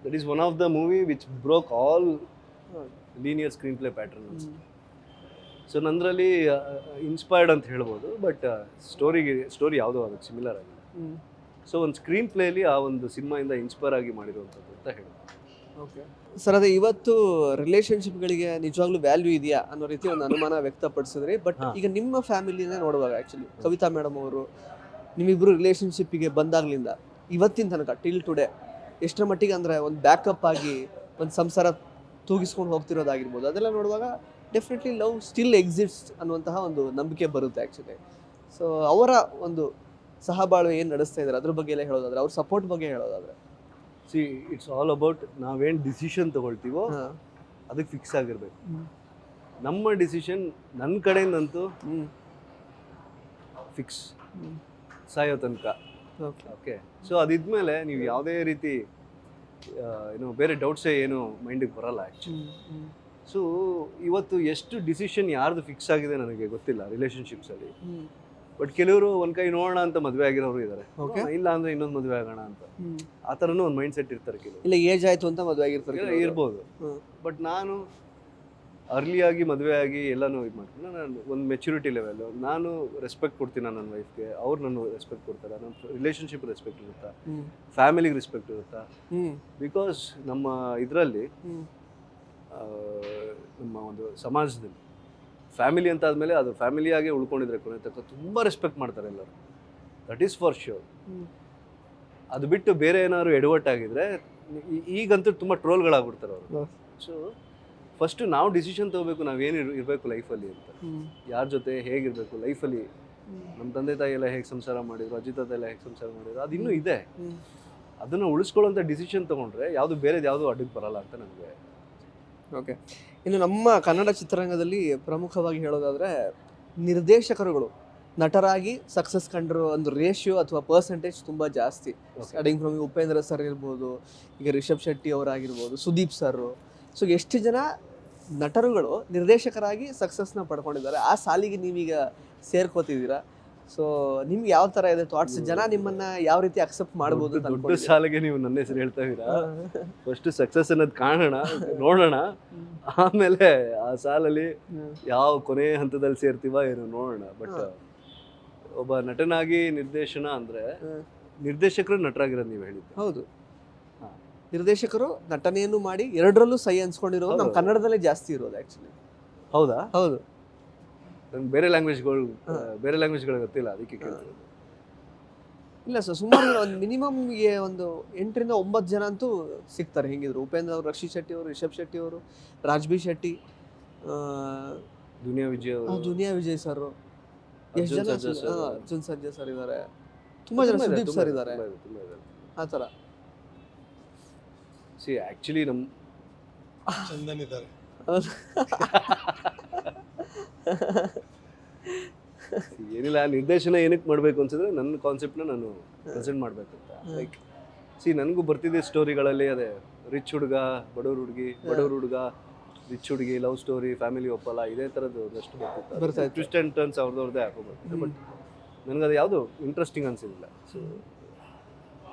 that is one of the movie which broke all. Linear screen play pattern so ನಂದರಲ್ಲಿ inspired ಅಂತ ಹೇಳ್ಬೋದು ಬಟ್ ಸ್ಟೋರಿಗೆ ಸ್ಟೋರಿ ಯಾವುದೋ ಅದಕ್ಕೆ ಸಿಮಿಲರ್ ಆಗಿದೆ. ಸೊ ಒಂದು ಸ್ಕ್ರೀನ್ ಪ್ಲೇಲಿ ಆ ಒಂದು ಸಿನಿಮಾಯಿಂದ ಇನ್ಸ್ಪೈರ್ ಆಗಿ ಮಾಡಿರುವಂಥದ್ದು ಅಂತ ಹೇಳಿದ್ರು ಓಕೆ ಸರ್ ಅದೇ ಇವತ್ತು ರಿಲೇಶನ್ಶಿಪ್ಗಳಿಗೆ ನಿಜವಾಗ್ಲೂ ವ್ಯಾಲ್ಯೂ ಇದೆಯಾ ಅನ್ನೋ ರೀತಿ ಒಂದು ಅನುಮಾನ ವ್ಯಕ್ತಪಡಿಸಿದ್ರಿ. ಬಟ್ ಈಗ ನಿಮ್ಮ ಫ್ಯಾಮಿಲಿನೇ ನೋಡುವಾಗ ಆ್ಯಕ್ಚುಲಿ ಕವಿತಾ ಮೇಡಮ್ ಅವರು ನಿಮ್ಮಿಬ್ರು ರಿಲೇಶನ್ಶಿಪ್ಪಿಗೆ ಬಂದಾಗ್ಲಿಂದ ಇವತ್ತಿನ ತನಕ ಟಿಲ್ ಟುಡೇ ಎಷ್ಟರ ಮಟ್ಟಿಗೆ ಅಂದರೆ ಒಂದು ಬ್ಯಾಕಪ್ ಆಗಿ ಒಂದು ಸಂಸಾರ ತೂಗಿಸ್ಕೊಂಡು ಹೋಗ್ತಿರೋದಾಗಿರ್ಬೋದು. ಅದೆಲ್ಲ ನೋಡುವಾಗ ಡೆಫಿನೆಟ್ಲಿ ಲವ್ ಸ್ಟಿಲ್ ಎಕ್ಸಿಸ್ಟ್ ಅನ್ನುವಂತಹ ಒಂದು ನಂಬಿಕೆ ಬರುತ್ತೆ ಆ್ಯಕ್ಚುಲಿ ಸೊ ಅವರ ಒಂದು ಸಹಬಾಳ್ವೆ ಏನು ನಡೆಸ್ತಾ ಇದ್ದಾರೆ ಅದ್ರ ಬಗ್ಗೆ ಎಲ್ಲ ಹೇಳೋದಾದ್ರೆ ಅವ್ರ ಸಪೋರ್ಟ್ ಬಗ್ಗೆ ಹೇಳೋದಾದ್ರೆ. ಸಿ ಇಟ್ಸ್ ಆಲ್ ಅಬೌಟ್ ನಾವೇನು ಡಿಸಿಷನ್ ತಗೊಳ್ತೀವೋ ಅದಕ್ಕೆ ಫಿಕ್ಸ್ ಆಗಿರ್ಬೇಕು. ನಮ್ಮ ಡಿಸಿಷನ್ ನನ್ನ ಕಡೆಯಿಂದಂತೂ ಫಿಕ್ಸ್ ಸಾಯೋ ತನಕ. ಓಕೆ ಓಕೆ ಸೊ ಅದಿದ್ಮೇಲೆ ನೀವು ಯಾವುದೇ ರೀತಿ ಏನು ಬೇರೆ ಡೌಟ್ಸೇ ಏನು ಮೈಂಡಿಗೆ ಬರಲ್ಲ ಆ್ಯಕ್ಚುಲಿ ಸೊ ಇವತ್ತು ಎಷ್ಟು ಡಿಸಿಷನ್ ಯಾರ್ದು ಫಿಕ್ಸ್ ಆಗಿದೆ ನನಗೆ ಗೊತ್ತಿಲ್ಲ ರಿಲೇಷನ್ಶಿಪ್ಸಲ್ಲಿ ಬಟ್ ಕೆಲವರು ಒಂದ್ ಕೈ ನೋಡೋಣ ಅಂತ ಮದುವೆ ಆಗಿರೋರು ಇದ್ದಾರೆ Okay. ಇಲ್ಲ ಅಂದ್ರೆ ಇನ್ನೊಂದು ಮದುವೆ ಆಗೋಣ ಅಂತ ಆತರನು ಒಂದ್ ಒಂದು ಮೈಂಡ್ ಸೆಟ್ ಇರ್ತಾರೆ ಕೆಲವರು ಇಲ್ಲ ಏಜ್ ಆಯ್ತು ಅಂತ ಮದುವೆ ಆಗಿರ್ತಾರೆ ಕೆಲವ್ರು. ಇರ್ಬೋದು ಹ್ಮ್. ಬಟ್ ನಾನು ಅರ್ಲಿ ಆಗಿ ಮದುವೆ ಆಗಿ ಎಲ್ಲಾನು ಇದು ಮಾಡ್ತೀನಿ ನಾನು ಒಂದು ಮೆಚುರಿಟಿ ಲೆವೆಲ್ ನಾನು ರೆಸ್ಪೆಕ್ಟ್ ಕೊಡ್ತೀನಿ ನನ್ನ ವೈಫ್ಗೆ ಅವ್ರು ನನ್ನ ರೆಸ್ಪೆಕ್ಟ್ ಕೊಡ್ತಾರೆ ನಮ್ಮ ರಿಲೇಷನ್ಶಿಪ್ ರೆಸ್ಪೆಕ್ಟ್ ಇರುತ್ತಾ ಹ್ಮ್. ಫ್ಯಾಮಿಲಿಗೆ ರೆಸ್ಪೆಕ್ಟ್ ಇರುತ್ತಾ ಹ್ಮ್. ಬಿಕಾಸ್ ನಮ್ಮ ಇದರಲ್ಲಿ ಹ್ಮ್. ನಮ್ಮ ಒಂದು ಸಮಾಜದಲ್ಲಿ ಫ್ಯಾಮಿಲಿ ಅಂತ ಆದಮೇಲೆ ಅದು ಫ್ಯಾಮಿಲಿಯಾಗೆ ಉಳ್ಕೊಂಡಿದ್ರೆ ಕೊನೆ ತಕ್ಕ ತುಂಬ ರೆಸ್ಪೆಕ್ಟ್ ಮಾಡ್ತಾರೆ ಎಲ್ಲರೂ. ದಟ್ ಈಸ್ ಫಾರ್ ಶ್ಯೂರ್ ಅದು ಬಿಟ್ಟು ಬೇರೆ ಏನಾದ್ರು ಎಡವಟ್ ಆಗಿದ್ರೆ ಈ- ಈಗಂತೂ ತುಂಬ ಟ್ರೋಲ್ಗಳಾಗ್ಬಿಡ್ತಾರೆ ಅವರು. ಸೊ ಫಸ್ಟು ನಾವು ಡಿಸಿಷನ್ ತೊಗೋಬೇಕು ನಾವೇನು ಇರಬೇಕು ಲೈಫಲ್ಲಿ ಅಂತ. ಯಾರ ಜೊತೆ ಹೇಗಿರಬೇಕು ಲೈಫಲ್ಲಿ ನಮ್ಮ ತಂದೆ ತಾಯಿ ಎಲ್ಲ ಹೇಗೆ ಸಂಸಾರ ಮಾಡಿದ್ರು ಅಜ್ಜಿ ತಾತ ಎಲ್ಲ ಹೇಗೆ ಸಂಸಾರ ಮಾಡಿದ್ರು ಅದು ಇನ್ನೂ ಇದೆ. ಅದನ್ನು ಉಳಿಸ್ಕೊಳ್ಳೋಂಥ ಡಿಸಿಷನ್ ತೊಗೊಂಡ್ರೆ ಯಾವುದು ಬೇರೆದು ಯಾವುದು ಅಡ್ಡಕ್ಕೆ ಬರಲ್ಲ ಅಂತ ನನಗೆ. ಓಕೆ ಇನ್ನು ನಮ್ಮ ಕನ್ನಡ ಚಿತ್ರರಂಗದಲ್ಲಿ ಪ್ರಮುಖವಾಗಿ ಹೇಳೋದಾದ್ರೆ ನಿರ್ದೇಶಕರುಗಳು. ನಟರಾಗಿ ಸಕ್ಸಸ್ ಕಂಡಿರೋ ಒಂದು ರೇಷಿಯೋ ಅಥವಾ ಪರ್ಸೆಂಟೇಜ್ ತುಂಬ ಜಾಸ್ತಿ. ಸ್ಟಾರ್ಟಿಂಗ್ ಫ್ರಮ್ ಉಪೇಂದ್ರ ಸರ್ ಇರ್ಬೋದು ಈಗ ರಿಷಬ್ ಶೆಟ್ಟಿ ಅವರಾಗಿರ್ಬೋದು ಸುದೀಪ್ ಸರ್ ಸೊ ಎಷ್ಟು ಜನ ನಟರುಗಳು ನಿರ್ದೇಶಕರಾಗಿ ಸಕ್ಸಸ್ನ ಪಡ್ಕೊಂಡಿದ್ದಾರೆ ಆ ಸಾಲಿಗೆ ನೀವೀಗ ಸೇರ್ಕೋತಿದ್ದೀರಾ? ಸೊ ನಿಮ್ಗೆ ಯಾವ ತರ ಇದೆ ಥಾಟ್ಸ್ ಜನ ನಿಮ್ಮನ್ನ ಯಾವ ರೀತಿ ಅಕ್ಸೆಪ್ಟ್ ಮಾಡಬಹುದು ದೊಡ್ಡ- ಸಾಲಿಗೆ ನೀವು ನನ್ನ ಹೆಸರು ಹೇಳ್ತಾ ಇದ್ದೀರಾ? ಫಸ್ಟ್ ಸಕ್ಸಸ್ ಅನ್ನೋದು ಕಾಣೋಣ <laughs> ನೋಡೋಣ. ಆಮೇಲೆ ಆ ಸಾಲಲ್ಲಿ. ಯಾವ ಕೊನೆ ಹಂತದಲ್ಲಿ ಸೇರ್ತೀವ ಏನು ನೋಡೋಣ. ಬಟ್ ಒಬ್ಬ ನಟನಾಗಿ ನಿರ್ದೇಶನ ಅಂದ್ರೆ. ನಿರ್ದೇಶಕರು ನಟರಾಗಿರೋದು ನೀವು ಹೇಳಿದ್ದು. ಹೌದು. ನಿರ್ದೇಶಕರು ನಟನೆಯನ್ನು ಮಾಡಿ ಎರಡರಲ್ಲೂ ಸೈ ಅನ್ಸ್ಕೊಂಡಿರೋದು ನಮ್ಮ. ಕನ್ನಡದಲ್ಲೇ ಜಾಸ್ತಿ ಇರೋದು ಆಕ್ಚುಲಿ ಹೌದಾ? ಹೌದು. ನಂಗೆ ಬೇರೆ ಲ್ಯಾಂಗ್ವೇಜ್ಗಳು. ಬೇರೆ ಲ್ಯಾಂಗ್ವೇಜ್ಗಳು ಗೊತ್ತಿಲ್ಲ ಅದಕ್ಕೆ ಕೇಳ್ತೀನಿ ಇಲ್ಲ ಸರ್ ಸುಮಾರು ಒಂದು ಮಿನಿಮಮ್ಗೆ ಒಂದು ಎಂಟರಿಂದ ಒಂಬತ್ತು ಜನ ಅಂತೂ ಸಿಗ್ತಾರೆ. ಹೆಂಗಿದ್ರು? ಉಪೇಂದ್ರ ಅವರು ರಕ್ಷಿತ್ ಶೆಟ್ಟಿ ಅವರು ರಿಷಬ್ ಶೆಟ್ಟಿ ಅವರು ರಾಜ್ಬಿ ಶೆಟ್ಟಿ ಆ, ದುನಿಯಾ ವಿಜಯ್ ಅವರು. ದುನಿಯಾ ವಿಜಯ್ ಸರ್ ಎಷ್ಟು ಜನ ಅರ್ಜುನ್ ಸರ್ಜಾ ಸರ್ ಇದ್ದಾರೆ ತುಂಬ ಜನ ಸುದೀಪ್ ಸರ್ ಇದ್ದಾರೆ ಆ ಥರ. ಸಿ ಆ್ಯಕ್ಚುಲಿ ನಮ್ಮ ಚಂದನ್ ಇದ್ದಾರೆ <laughs> <laughs> ಏನಿಲ್ಲ ನಿರ್ದೇಶನ ಏನಕ್ಕೆ ಮಾಡಬೇಕು ಅನ್ಸಿದ್ರೆ ನನ್ನ ಕಾನ್ಸೆಪ್ಟ್ನ ನಾನು ಪ್ರೆಸೆಂಟ್ ಮಾಡಬೇಕು ಅಂತ. ಲೈಕ್ ಸಿ ನನಗೂ ಬರ್ತಿದ್ದೆ ಸ್ಟೋರಿಗಳಲ್ಲಿ ಅದೇ ರಿಚ್ ಹುಡುಗ ಬಡವ್ರ ಹುಡುಗಿ ಬಡವ್ರ ಹುಡುಗ ರಿಚ್ ಹುಡುಗಿ ಲವ್ ಸ್ಟೋರಿ ಫ್ಯಾಮಿಲಿ ಒಪ್ಪಲ್ಲ ಇದೇ ಥರದ್ದು ಒಂದಷ್ಟು ಬರ್ತಾ ಬರ್ತಿತ್ತು. ಟ್ವಿಸ್ಟ್ ಆ್ಯಂಡ್ ಟರ್ನ್ಸ್ ಅವ್ರದ್ದು ಹಾಕೋಬರ್ತಿತ್ತು ಬಟ್ ನನಗದು ಯಾವುದು ಇಂಟ್ರೆಸ್ಟಿಂಗ್ ಅನ್ಸಿಲ್ಲ ಸೊ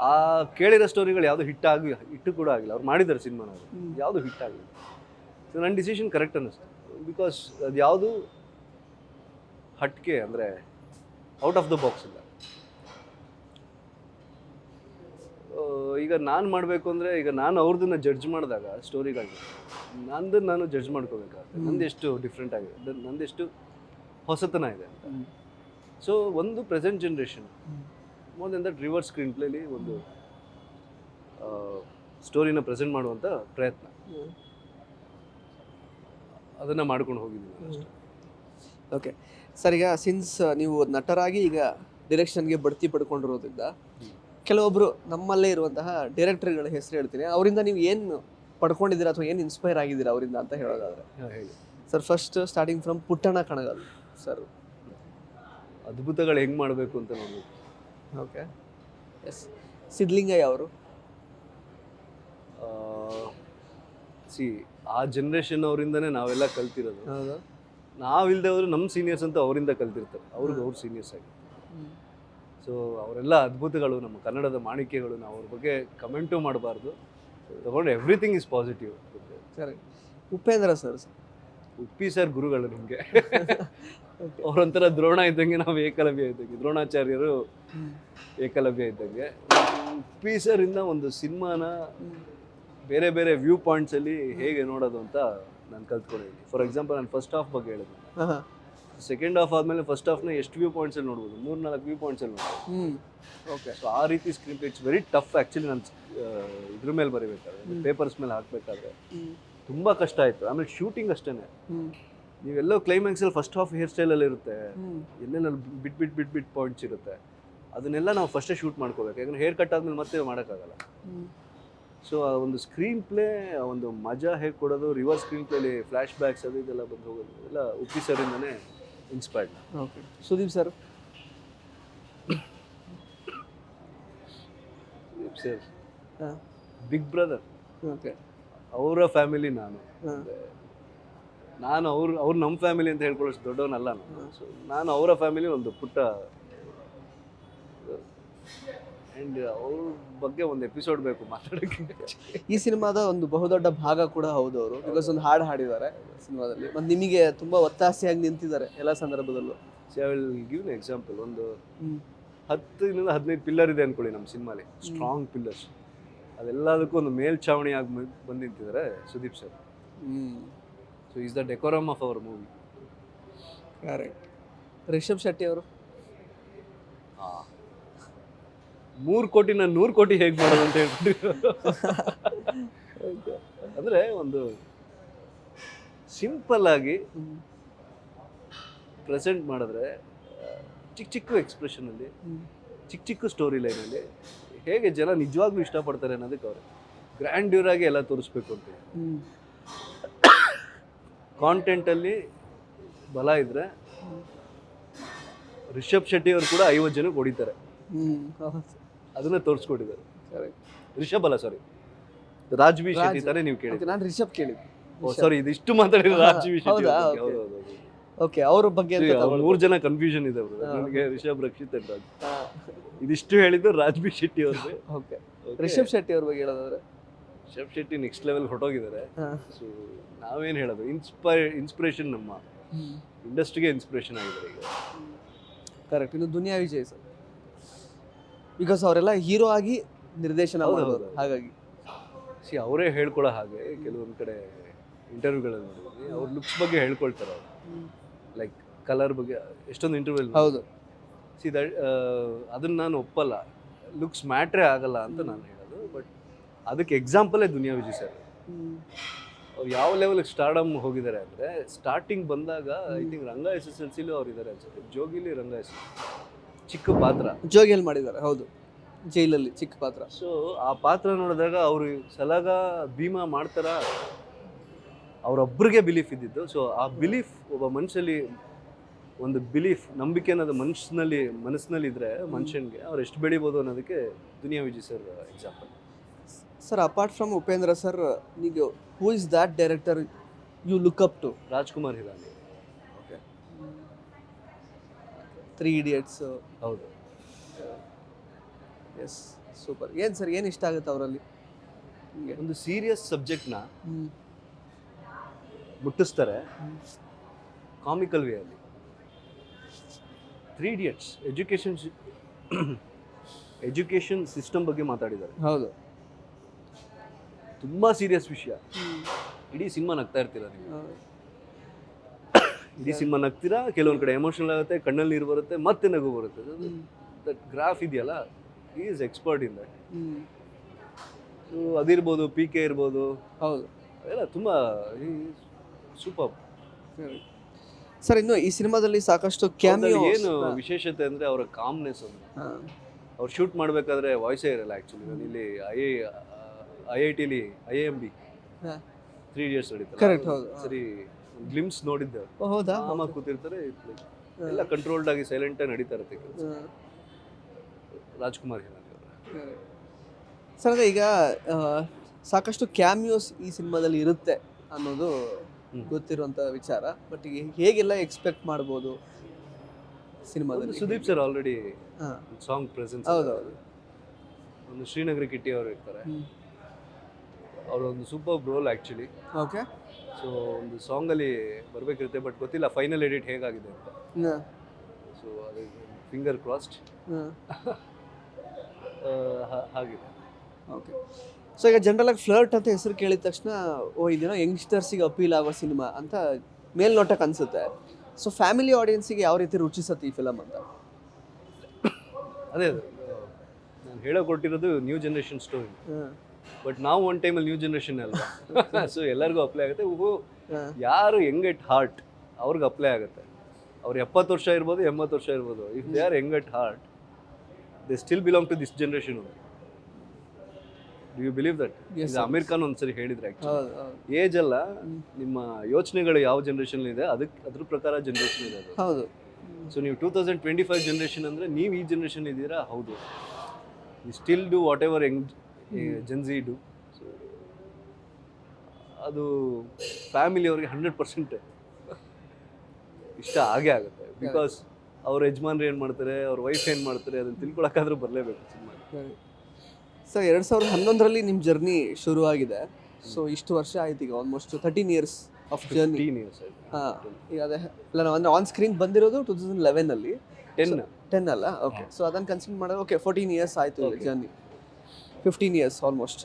ಆ ಕೇಳಿರೋ ಸ್ಟೋರಿಗಳು ಯಾವುದು ಹಿಟ್ ಆಗಿ ಹಿಟ್ಟು ಕೂಡ ಆಗಿಲ್ಲ. ಅವ್ರು ಮಾಡಿದ್ದಾರೆ ಸಿನಿಮಾನ. ಯಾವುದು ಹಿಟ್ ಆಗಿಲ್ಲ. ಸೊ ನನ್ನ ಡಿಸಿಷನ್ ಕರೆಕ್ಟ್ ಅನ್ನಿಸ್ತು. ಬಿಕಾಸ್ ಅದು ಯಾವುದು ಹಟ್ಕೆ ಅಂದರೆ ಔಟ್ ಆಫ್ ದ ಬಾಕ್ಸ್ ಇಲ್ಲ. ಈಗ ನಾನು ಮಾಡಬೇಕು ಅಂದರೆ ಈಗ ನಾನು ಅವ್ರದನ್ನ ಜಡ್ಜ್ ಮಾಡಿದಾಗ ಸ್ಟೋರಿಗಾಗಿ ನಂದು ನಾನು ಜಡ್ಜ್ ಮಾಡ್ಕೋಬೇಕಾಗುತ್ತೆ. ನಂದೆಷ್ಟು ಡಿಫ್ರೆಂಟ್ ಆಗಿದೆ ನಂದೆಷ್ಟು ಹೊಸತನ ಇದೆ ಅಂತ. ಸೊ ಒಂದು present generation. More than that reverse screen ಪ್ಲೇಲಿ ಒಂದು ಸ್ಟೋರಿನ ಪ್ರೆಸೆಂಟ್ ಮಾಡುವಂಥ ಪ್ರಯತ್ನ. ಅದನ್ನು ಮಾಡ್ಕೊಂಡು ಹೋಗಿದ್ದೀನಿ ಓಕೆ ಸರ್ ಈಗ ಸಿನ್ಸ್ ನೀವು ನಟರಾಗಿ ಈಗ ಡಿರೆಕ್ಷನ್ಗೆ ಬಡ್ತಿ ಪಡ್ಕೊಂಡಿರೋದ್ರಿಂದ ಕೆಲವೊಬ್ಬರು ನಮ್ಮಲ್ಲೇ ಇರುವಂತಹ ಡೈರೆಕ್ಟರ್ಗಳ ಹೆಸರು ಹೇಳ್ತೀನಿ. ಅವರಿಂದ ನೀವು ಏನು ಪಡ್ಕೊಂಡಿದ್ದೀರಾ ಅಥವಾ ಏನು ಇನ್ಸ್ಪೈರ್ ಆಗಿದ್ದೀರಾ ಅವರಿಂದ ಅಂತ ಹೇಳೋದಾದ್ರೆ? Sir first starting from Puttanna Kanagal sir ಅದ್ಭುತಗಳು ಹೆಂಗೆ ಮಾಡಬೇಕು ಅಂತ ನೋಡಿ. ಓಕೆ ಎಸ್ ಸಿದ್ಲಿಂಗಯ್ಯ ಅವರು. ಸಿ ಆ ಜನ್ರೇಷನ್ ಅವರಿಂದನೇ ನಾವೆಲ್ಲ ಕಲ್ತಿರೋದು. ಹೋದ್ರೆ ನಮ್ಮ ಸೀನಿಯರ್ಸ್ ಅಂತ ಅವರಿಂದ ಕಲ್ತಿರ್ತಾರೆ. ಅವ್ರಿಗೆ ಅವ್ರ ಸೀನಿಯರ್ಸ್ ಆಗಿ. ಸೊ ಅವರೆಲ್ಲ ಅದ್ಭುತಗಳು ನಮ್ಮ ಕನ್ನಡದ ಮಾಣಿಕ್ಯಗಳು ನಾವು ಅವ್ರ ಬಗ್ಗೆ ಕಮೆಂಟು ಮಾಡಬಾರ್ದು. ತಗೊಂಡು ಎವ್ರಿಥಿಂಗ್ ಇಸ್ ಪಾಸಿಟಿವ್ ಸರಿ. ಉಪೇಂದ್ರ ಸರ್ ಉಪ್ಪಿ ಸರ್ ಗುರುಗಳು ನಿಮಗೆ. ಅವರೊಂಥರ ದ್ರೋಣ ಇದ್ದಂಗೆ ನಾವು ಏಕಲವ್ಯ ಇದ್ದಂಗೆ ದ್ರೋಣಾಚಾರ್ಯರು ಏಕಲವ್ಯ ಇದ್ದಂಗೆ. ಉಪ್ಪಿ ಸರ್ ಇಂದ ಒಂದು ಸಿನಿಮಾನ ಬೇರೆ ಬೇರೆ ವ್ಯೂ ಪಾಯಿಂಟ್ಸಲ್ಲಿ ಹೇಗೆ ನೋಡೋದು ಅಂತ ನಾನು ಕಲ್ತ್ಕೊಂಡಿದ್ದೀನಿ. ಫಾರ್ ಎಕ್ಸಾಂಪಲ್ ನಾನು ಫಸ್ಟ್ ಹಾಫ್ ಬಗ್ಗೆ ಹೇಳಿದ್ದೆ. ಸೆಕೆಂಡ್ ಹಾಫ್ ಆದಮೇಲೆ ಫಸ್ಟ್ ಹಾಫ್ನ ಎಷ್ಟು ವ್ಯೂ ಪಾಯಿಂಟ್ಸ್ ಅಲ್ಲಿ ನೋಡ್ಬೋದು? ಮೂರು ನಾಲ್ಕು ವ್ಯೂ ಪಾಯಿಂಟ್ಸಲ್ಲಿ ನೋಡ್ಬೋದು. ಹ್ಞೂ ಓಕೆ ಸೊ ಆ ರೀತಿ screen play it's very tough actually ನಾನು ಇದ್ರ ಮೇಲೆ ಬರೀಬೇಕಾದ್ರೆ ಪೇಪರ್ಸ್ ಮೇಲೆ ಹಾಕಬೇಕಾದ್ರೆ. ತುಂಬ ಕಷ್ಟ ಆಯಿತು. ಆಮೇಲೆ ಶೂಟಿಂಗ್ ಅಷ್ಟೇ ನೀವೆಲ್ಲೋ ಕ್ಲೈಮ್ಯಾಕ್ಸಲ್ಲಿ ಫಸ್ಟ್ ಹಾಫ್ ಹೇರ್ ಸ್ಟೈಲಲ್ಲಿ ಇರುತ್ತೆ. ಎಲ್ಲೆಲ್ಲ ಬಿಟ್ ಬಿಟ್ ಬಿಟ್ ಬಿಟ್ ಪಾಯಿಂಟ್ಸ್ ಇರುತ್ತೆ. ಅದನ್ನೆಲ್ಲ ನಾವು ಫಸ್ಟೇ ಶೂಟ್ ಮಾಡ್ಕೋಬೇಕು. ಯಾಕಂದ್ರೆ ಹೇರ್ ಕಟ್ ಆದಮೇಲೆ ಮತ್ತೆ ಮಾಡೋಕ್ಕಾಗಲ್ಲ. ಸೊ ಆ ಒಂದು ಸ್ಕ್ರೀನ್ ಪ್ಲೇ ಆ ಒಂದು ಮಜಾ ಹೇಗೆ ಕೊಡೋದು ರಿವರ್ಸ್ ಸ್ಕ್ರೀನ್ ಪ್ಲೇಲಿ ಫ್ಲ್ಯಾಶ್ ಬ್ಯಾಕ್ಸ್ ಅದು ಇದೆಲ್ಲ ಬಂದು ಹೋಗೋದು ಎಲ್ಲ Uppi ಸರಿಂದನೇ inspired okay Sudeep sir sir ಹಾಂ. ಬಿಗ್ ಬ್ರದರ್ ಓಕೆ ಅವರ ಫ್ಯಾಮಿಲಿ ನಾನು. ನಾನು ಅವ್ರು ಅವ್ರು ನಮ್ಮ ಫ್ಯಾಮಿಲಿ ಅಂತ ಹೇಳ್ಕೊಳ್ಳೋಷ್ಟು ದೊಡ್ಡವನಲ್ಲ ನಾನು. ಸೊ ನಾನು ಅವರ ಫ್ಯಾಮಿಲಿ ಒಂದು ಪುಟ್ಟ ಆ್ಯಂಡ್ ಅವ್ರ ಬಗ್ಗೆ ಒಂದು ಎಪಿಸೋಡ್ ಬೇಕು ಮಾತಾಡೋಕ್ಕೆ ಈ ಸಿನಿಮಾದ ಒಂದು ಬಹುದೊಡ್ಡ ಭಾಗ ಕೂಡ ಹೌದು ಅವರು. ಬಿಕಾಸ್ ಒಂದು ಹಾಡು ಹಾಡಿದ್ದಾರೆ ಸಿನಿಮಾದಲ್ಲಿ. ಮತ್ತು ನಿಮಗೆ ತುಂಬ ಒತ್ತಾಸೆಯಾಗಿ ನಿಂತಿದ್ದಾರೆ ಎಲ್ಲ ಸಂದರ್ಭದಲ್ಲೂ. See I will give example ಒಂದು. ಹತ್ತರಿಂದ ಹದಿನೈದು ಪಿಲ್ಲರ್ ಇದೆ ಅಂದ್ಕೊಳ್ಳಿ ನಮ್ಮ ಸಿನಿಮಾಲಿ. ಸ್ಟ್ರಾಂಗ್ ಪಿಲ್ಲರ್ಸ್ ಅದೆಲ್ಲದಕ್ಕೂ ಒಂದು ಮೇಲ್ಛಾವಣಿಯಾಗಿ ಬಂದು ನಿಂತಿದ್ದಾರೆ Sudeep sir. So is the decorum of our movie correct Rishab Shetty ಅವರು? ಮೂರು ಕೋಟಿನ ನೂರು ಕೋಟಿ ಹೇಗೆ ಮಾಡೋದು ಅಂತ ಹೇಳ್ಬಿಟ್ಟು ಅಂದರೆ ಒಂದು ಸಿಂಪಲ್ ಆಗಿ ಪ್ರೆಸೆಂಟ್ ಮಾಡಿದ್ರೆ ಚಿಕ್ಕ ಚಿಕ್ಕ ಎಕ್ಸ್ಪ್ರೆಷನಲ್ಲಿ ಚಿಕ್ಕ ಚಿಕ್ಕ ಸ್ಟೋರಿ ಲೈನಲ್ಲಿ ಹೇಗೆ ಜನ ನಿಜವಾಗ್ಲೂ ಇಷ್ಟಪಡ್ತಾರೆ ಅನ್ನೋದಕ್ಕೆ ಅವರು ಗ್ರ್ಯಾಂಡ್ಯೂರ್ ಆಗಿ ಎಲ್ಲ ತೋರಿಸ್ಬೇಕು ಅಂತ ಕಾಂಟೆಂಟಲ್ಲಿ ಬಲ ಇದ್ರೆ ರಿಷಬ್ ಶೆಟ್ಟಿ ಅವರು ಕೂಡ ಐವತ್ತು ಜನಕ್ಕೆ ಹೊಡಿತಾರೆ. ಅದನ್ನ ತೋರಿಸ್ಕೊಟ್ಟಿದ್ದಾರೆ. ರಿಷಬ್ ಅಲ್ಲ ಸಾರಿ ರಾಜ್ಬಿ ಶೆಟ್ಟಿ. ತಾನೇ ನೀವು ಕೇಳಿದ್ರಿ ನಾನು ರಿಷಬ್ ಕೇಳಿದ್ದೆ. ಸಾರಿ ಇದಿಷ್ಟು ಮಾತಾಡಿದ್ರೆ ರಾಜವಿ ಶೆಟ್ಟಿ ಹೌದಾ? ಬಗ್ಗೆ. ಹೌದು, ಹೌದು, ಹೌದು. ಓಕೆ ಅವ್ರ ಬಗ್ಗೆ ಅಂತ ಅವ್ರು ತಗೊಳ್ಬೋದು. ಮೂರು ಜನ ಕನ್ಫ್ಯೂಷನ್ ಇದೆ ಅವ್ರದ್ದು. ನನಗೆ ರಿಷಬ್ ರಕ್ಷಿತ್ ಅಂತ. ಹಾ, ಇದಿಷ್ಟು ಹೇಳಿದ್ದು ರಾಜ್ಬಿ ಶೆಟ್ಟಿ ಅವ್ರಿಗೆ. ಓಕೆ. ರಿಷಬ್ ಶೆಟ್ಟಿ ಅವ್ರ ಬಗ್ಗೆ ಹೇಳೋದಾದ್ರೆ? ರಿಷಬ್ ಶೆಟ್ಟಿ ನೆಕ್ಸ್ಟ್ ಲೆವೆಲ್ ಹೊಟ್ಟೋಗಿದ್ದಾರೆ ಹಾ. ಸೊ ನಾವೇನು ಹೇಳೋದು? ಇನ್ಸ್ಪೈ ಇನ್ಸ್ಪಿರೇಷನ್ ನಮ್ಮ. ಇಂಡಸ್ಟ್ರಿಗೆ ಇನ್ಸ್ಪಿರೇಷನ್ ಆಗಿದ್ದಾರೆ ಈಗ. ಕರೆಕ್ಟ್ ಇನ್ನು ದುನಿಯಾ ವಿಜಯ್ ಸರ್. ಬಿಕಾಸ್ ಅವರೆಲ್ಲ ಹೀರೋ ಆಗಿ ನಿರ್ದೇಶನ ಮಾಡೋರು ಹಾಗಾಗಿ. ಸಿ ಅವರೇ ಹೇಳ್ಕೊಳ್ಳೋ ಹಾಗೆ ಕೆಲವೊಂದು ಕಡೆ ಇಂಟರ್ವ್ಯೂಗಳಲ್ಲಿ ನೋಡಿದ್ವಿ. ಅವ್ರ ಲುಕ್ಸ್ ಬಗ್ಗೆ ಹೇಳ್ಕೊಳ್ತಾರೆ ಅವರು. ಲೈಕ್ ಕಲರ್ ಬಗ್ಗೆ ಎಷ್ಟೊಂದು ಇಂಟರ್ವ್ಯೂ ಹೌದು. ಸಿ ದಟ್ ಅದನ್ನು ನಾನು ಒಪ್ಪಲ್ಲ. ಲುಕ್ಸ್ ಮ್ಯಾಟ್ರೇ ಆಗಲ್ಲ ಅಂತ ನಾನು ಹೇಳೋದು. ಬಟ್ ಅದಕ್ಕೆ ಎಕ್ಸಾಂಪಲೇ ದುನಿಯಾ ವಿಜಯ್ ಸರ್ ಅವ್ರು ಯಾವ ಲೆವೆಲ್ಗೆ ಸ್ಟಾರ್ಡಮ್ ಹೋಗಿದ್ದಾರೆ ಅಂದರೆ ಸ್ಟಾರ್ಟಿಂಗ್ ಬಂದಾಗ I think Ranga S S L ಸಿಲೂ ಅವ್ರು ಇದ್ದಾರೆ ಅನ್ಸುತ್ತೆ. ಜೋಗಿಲಿ ರಂಗ ಎಸ್ ಚಿಕ್ಕ ಪಾತ್ರ. ಜೋಗಿಯಲ್ಲಿ ಮಾಡಿದ್ದಾರೆ ಹೌದು. ಜೈಲಲ್ಲಿ ಚಿಕ್ಕ ಪಾತ್ರ. ಸೊ ಆ ಪಾತ್ರ ನೋಡಿದಾಗ ಅವರು ಸಲಗ ಭೀಮಾ ಮಾಡ್ತಾರ? ಅವರೊಬ್ಬರಿಗೆ ಬಿಲೀಫ್ ಇದ್ದಿದ್ದು. ಸೊ ಆ ಬಿಲೀಫ್ ಒಬ್ಬ ಮನುಷ್ಯಲ್ಲಿ ಒಂದು ಬಿಲೀಫ್ ನಂಬಿಕೆ ಅನ್ನೋದು ಮನುಷ್ಯನಲ್ಲಿ ಮನಸ್ಸಿನಲ್ಲಿ ಇದ್ರೆ ಮನುಷ್ಯನಿಗೆ ಅವ್ರು ಎಷ್ಟು ಬೆಳಿಬೋದು ಅನ್ನೋದಕ್ಕೆ Duniya Vijay sir example sir apart from Upendra sir ನೀವು who is that director you look up to Rajkumar Hirani. Three idiots ಹೌದು. ಎಸ್ ಸೂಪರ್ ಏನು ಸರ್ ಏನು ಇಷ್ಟ ಆಗುತ್ತೆ ಅವರಲ್ಲಿ? ಒಂದು ಸೀರಿಯಸ್ ಸಬ್ಜೆಕ್ಟ್ನ ಮುಟ್ಟಿಸ್ತಾರೆ ಕಾಮಿಕಲ್ ವೇ ಅಲ್ಲಿ. Three idiots education education system ಬಗ್ಗೆ ಮಾತಾಡಿದ್ದಾರೆ. ಹೌದು. ತುಂಬ ಸೀರಿಯಸ್ ವಿಷಯ. ಇಡೀ ಸಿನಿಮಾ ನಗ್ತಾ ಇರ್ತೀರ ನೀವು. ಇಡೀ ಸಿನಿಮಾ ನಗ್ತೀರಾ? ಕೆಲವೊಂದು ಕಡೆ ಎಮೋಷನಲ್ ಆಗುತ್ತೆ ಕಣ್ಣಲ್ಲಿ ನೀರು ಬರುತ್ತೆ ಮತ್ತೆ ನಗು ಬರುತ್ತೆ. ದಟ್ ಗ್ರಾಫ್ ಇದೆಯಲ್ಲ? Is expert in that so ಅದಿರ್ಬೋದು P K ಇರ್ಬೋದು. ಹೌದು. ಎಲ್ಲ ತುಂಬ ಸೂಪರ್ ಸರ್. ಇನ್ನು ಈ ಸಿನಿಮಾದಲ್ಲಿ ಸಾಕಷ್ಟು ಕ್ಯಾಮಿಯೋ ಏನು ವಿಶೇಷತೆ ಅಂದರೆ ಅವರ ಕಾಮ್ನೆಸ್ ಒಂದು. ಅವ್ರು ಶೂಟ್ ಮಾಡಬೇಕಾದ್ರೆ ವಾಯ್ಸೇ ಇರಲ್ಲ ಆ್ಯಕ್ಚುಲಿ ನಾನು ಇಲ್ಲಿ I I I ಟಿಲಿ I M B. Three years ನಡೀತಾರೆ correct ಹೌದು. ಸರಿ ಗ್ಲಿಮ್ಸ್ ನೋಡಿದ್ದೆ ಹೌದಾ? ಆಮಾಗಿ ಕೂತಿರ್ತಾರೆ ಎಲ್ಲ ಕಂಟ್ರೋಲ್ಡ್ ಆಗಿ ಸೈಲೆಂಟ್ ಆಗಿ ನಡೀತಾ ಇರುತ್ತೆ ಕೆಲಸ. ರಾಜ್ಕುಮಾರ್ ಸರ್ ಅದೇ ಈಗ ಸಾಕಷ್ಟು ಕ್ಯಾಮಿಯೋಸ್ ಈ ಸಿನಿಮಾದಲ್ಲಿ ಇರುತ್ತೆ ಅನ್ನೋದು. ಗೊತ್ತಿರುವಂತ ವಿಚಾರ. ಬಟ್ ಈಗ ಹೇಗೆಲ್ಲ ಎಕ್ಸ್ಪೆಕ್ಟ್ ಮಾಡ್ಬೋದು ಸಿನಿಮಾದಲ್ಲಿ? Sudeep sir already. Song presence ಹೌದೌದು. ಒಂದು ಶ್ರೀನಗರ ಕಿಟ್ಟಿ ಅವರು ಇರ್ತಾರೆ. ಅವರೊಂದು super role actually okay. So ಒಂದು ಸಾಂಗಲ್ಲಿ ಬರಬೇಕಿರುತ್ತೆ ಬಟ್ ಗೊತ್ತಿಲ್ಲ ಫೈನಲ್ ಎಡಿಟ್ ಹೇಗಾಗಿದೆ ಅಂತ. ಸೊ ಅದು ಫಿಂಗರ್ ಕ್ರಾಸ್ಡ್ <laughs> ಹಾಗಿದೆ. ಓಕೆ ಸೊ ಈಗ ಜನರಲ್ ಆಗಿ ಫ್ಲರ್ಟ್ ಅಂತ ಹೆಸರು ಕೇಳಿದ ತಕ್ಷಣ ಓ ಇದೇನೋ ಯಂಗ್ಸ್ಟರ್ಸಿಗೆ ಅಪೀಲ್ ಆಗೋ ಸಿನಿಮಾ ಅಂತ ಮೇಲ್ನೋಟಕ್ಕೆ ಅನಿಸುತ್ತೆ. ಸೊ ಫ್ಯಾಮಿಲಿ ಆಡಿಯನ್ಸಿಗೆ ಯಾವ ರೀತಿ ರುಚಿಸುತ್ತೆ ಈ ಫಿಲಮ್ ಅಂತ? ಅದೇ ಅದು. ನಾನು ಹೇಳೋ ಕೊಟ್ಟಿರೋದು ನ್ಯೂ ಜನ್ರೇಷನ್ ಸ್ಟೋರಿ ಬಟ್ ನಾವು ಒನ್ ಟೈಮಲ್ಲಿ ನ್ಯೂ ಜನ್ರೇಷನ್ ಅಲ್ವಾ? <laughs> ಸೊ ಎಲ್ಲರಿಗೂ ಅಪ್ಲೈ ಆಗುತ್ತೆ. ಹೂ. ಯಾರು ಹೆಂಗ್ ಎಟ್ ಹಾರ್ಟ್ ಅವ್ರಿಗೆ ಅಪ್ಲೈ ಆಗುತ್ತೆ. ಅವ್ರು ಎಪ್ಪತ್ತು ವರ್ಷ ಇರ್ಬೋದು ಎಂಬತ್ತು ವರ್ಷ ಇರ್ಬೋದು. If they are hung at heart they still belong to this generation you believe that. Aamir Khan ಒಂದ್ಸರಿ ಹೇಳಿದ್ರೆ ಏಜ್ ಅಲ್ಲ ನಿಮ್ಮ ಯೋಚನೆಗಳು ಯಾವ ಜನ್ರೇಷನ್ ಇದೆ ಅದಕ್ಕೆ ಅದ್ರ ಪ್ರಕಾರ ಜನ್ರೇಷನ್ ಇದೆ ಹೌದು. ಸೊ ನೀವು two thousand twenty five generation ಅಂದ್ರೆ ನೀವು ಈ ಜನ್ರೇಷನ್ ಇದ್ದೀರಾ? ಹೌದು. You still do whatever young Gen Z do so ಅದು ಫ್ಯಾಮಿಲಿ ಅವ್ರಿಗೆ ಹಂಡ್ರೆಡ್ ಪರ್ಸೆಂಟ್ ಇಷ್ಟ ಆಗೇ ಆಗುತ್ತೆ. ಬಿಕಾಸ್ ಅವ್ರ ಯಜಮಾನ್ರು ಏನು ಮಾಡ್ತಾರೆ ಅವ್ರ ವೈಫ್ ಏನು ಮಾಡ್ತಾರೆ ಅದನ್ನು ತಿಳ್ಕೊಳಕ್ಕಾದ್ರೂ ಬರಲೇಬೇಕು ಸಿನಿಮಾ ಸೊ ಎರಡು ಸಾವಿರದ ಹನ್ನೊಂದರಲ್ಲಿ ನಿಮ್ಮ ಜರ್ನಿ ಶುರುವಾಗಿದೆ ಸೊ ಇಷ್ಟು ವರ್ಷ ಆಯ್ತು ಈಗ almost thirteen years of journey ಹಾಂ ಈಗ ಅದೇ ಇಲ್ಲ ನಾವು ಅಂದರೆ ಆನ್ ಸ್ಕ್ರೀನ್ ಬಂದಿರೋದು ಟೂ ತೌಸಂಡ್ ಲೆವೆನಲ್ಲಿ ಟೆನ್ ಟೆನ್ ಅಲ್ಲ? ಓಕೆ ಸೊ ಅದನ್ನು ಕನ್ಸಿಡರ್ ಮಾಡೋದು ಓಕೆ ಫೋರ್ಟೀನ್ ಇಯರ್ಸ್ ಆಯಿತು. Journey fifteen years almost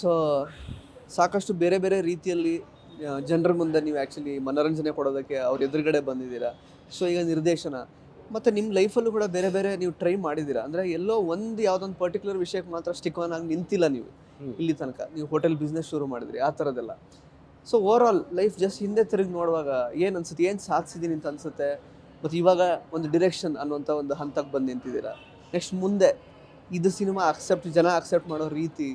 so ಸಾಕಷ್ಟು ಬೇರೆ ಬೇರೆ ರೀತಿಯಲ್ಲಿ ಜನರ ಮುಂದೆ ನೀವು ಆ್ಯಕ್ಚುಲಿ ಮನೋರಂಜನೆ ಕೊಡೋದಕ್ಕೆ ಅವ್ರ ಎದುರುಗಡೆ ಬಂದಿದ್ದೀರಾ? ಸೊ ಈಗ ನಿರ್ದೇಶನ. ಮತ್ತು ನಿಮ್ಮ ಲೈಫಲ್ಲೂ ಕೂಡ ಬೇರೆ ಬೇರೆ ನೀವು ಟ್ರೈ ಮಾಡಿದ್ದೀರಾ? ಅಂದರೆ ಎಲ್ಲೋ ಒಂದು ಯಾವುದೊಂದು ಪರ್ಟಿಕ್ಯುಲರ್ ವಿಷಯಕ್ಕೆ ಮಾತ್ರ ಸ್ಟಿಕ್ ಆನ್ ಆಗಿ ನಿಂತಿಲ್ಲ ನೀವು. ಇಲ್ಲಿ ತನಕ. ನೀವು ಹೋಟೆಲ್ ಬಿಸ್ನೆಸ್ ಶುರು ಮಾಡಿದ್ರಿ ಆ ಥರದ್ದೆಲ್ಲ so over all life just ಹಿಂದೆ ತಿರುಗಿ ನೋಡುವಾಗ ಏನು ಅನ್ಸುತ್ತೆ? ಏನು ಸಾಧಿಸಿದ್ದೀನಿ ಅಂತ ಅನ್ಸುತ್ತೆ? ಮತ್ತು ಇವಾಗ ಒಂದು ಡಿರೆಕ್ಷನ್ ಅನ್ನುವಂಥ ಒಂದು ಹಂತಕ್ಕೆ ಬಂದು ನಿಂತಿದ್ದೀರಾ? ನೆಕ್ಸ್ಟ್ ಮುಂದೆ ಇದು ಸಿನಿಮಾ ಅಕ್ಸೆಪ್ಟ್ ಜನ ಅಕ್ಸೆಪ್ಟ್ ಮಾಡೋ ರೀತಿ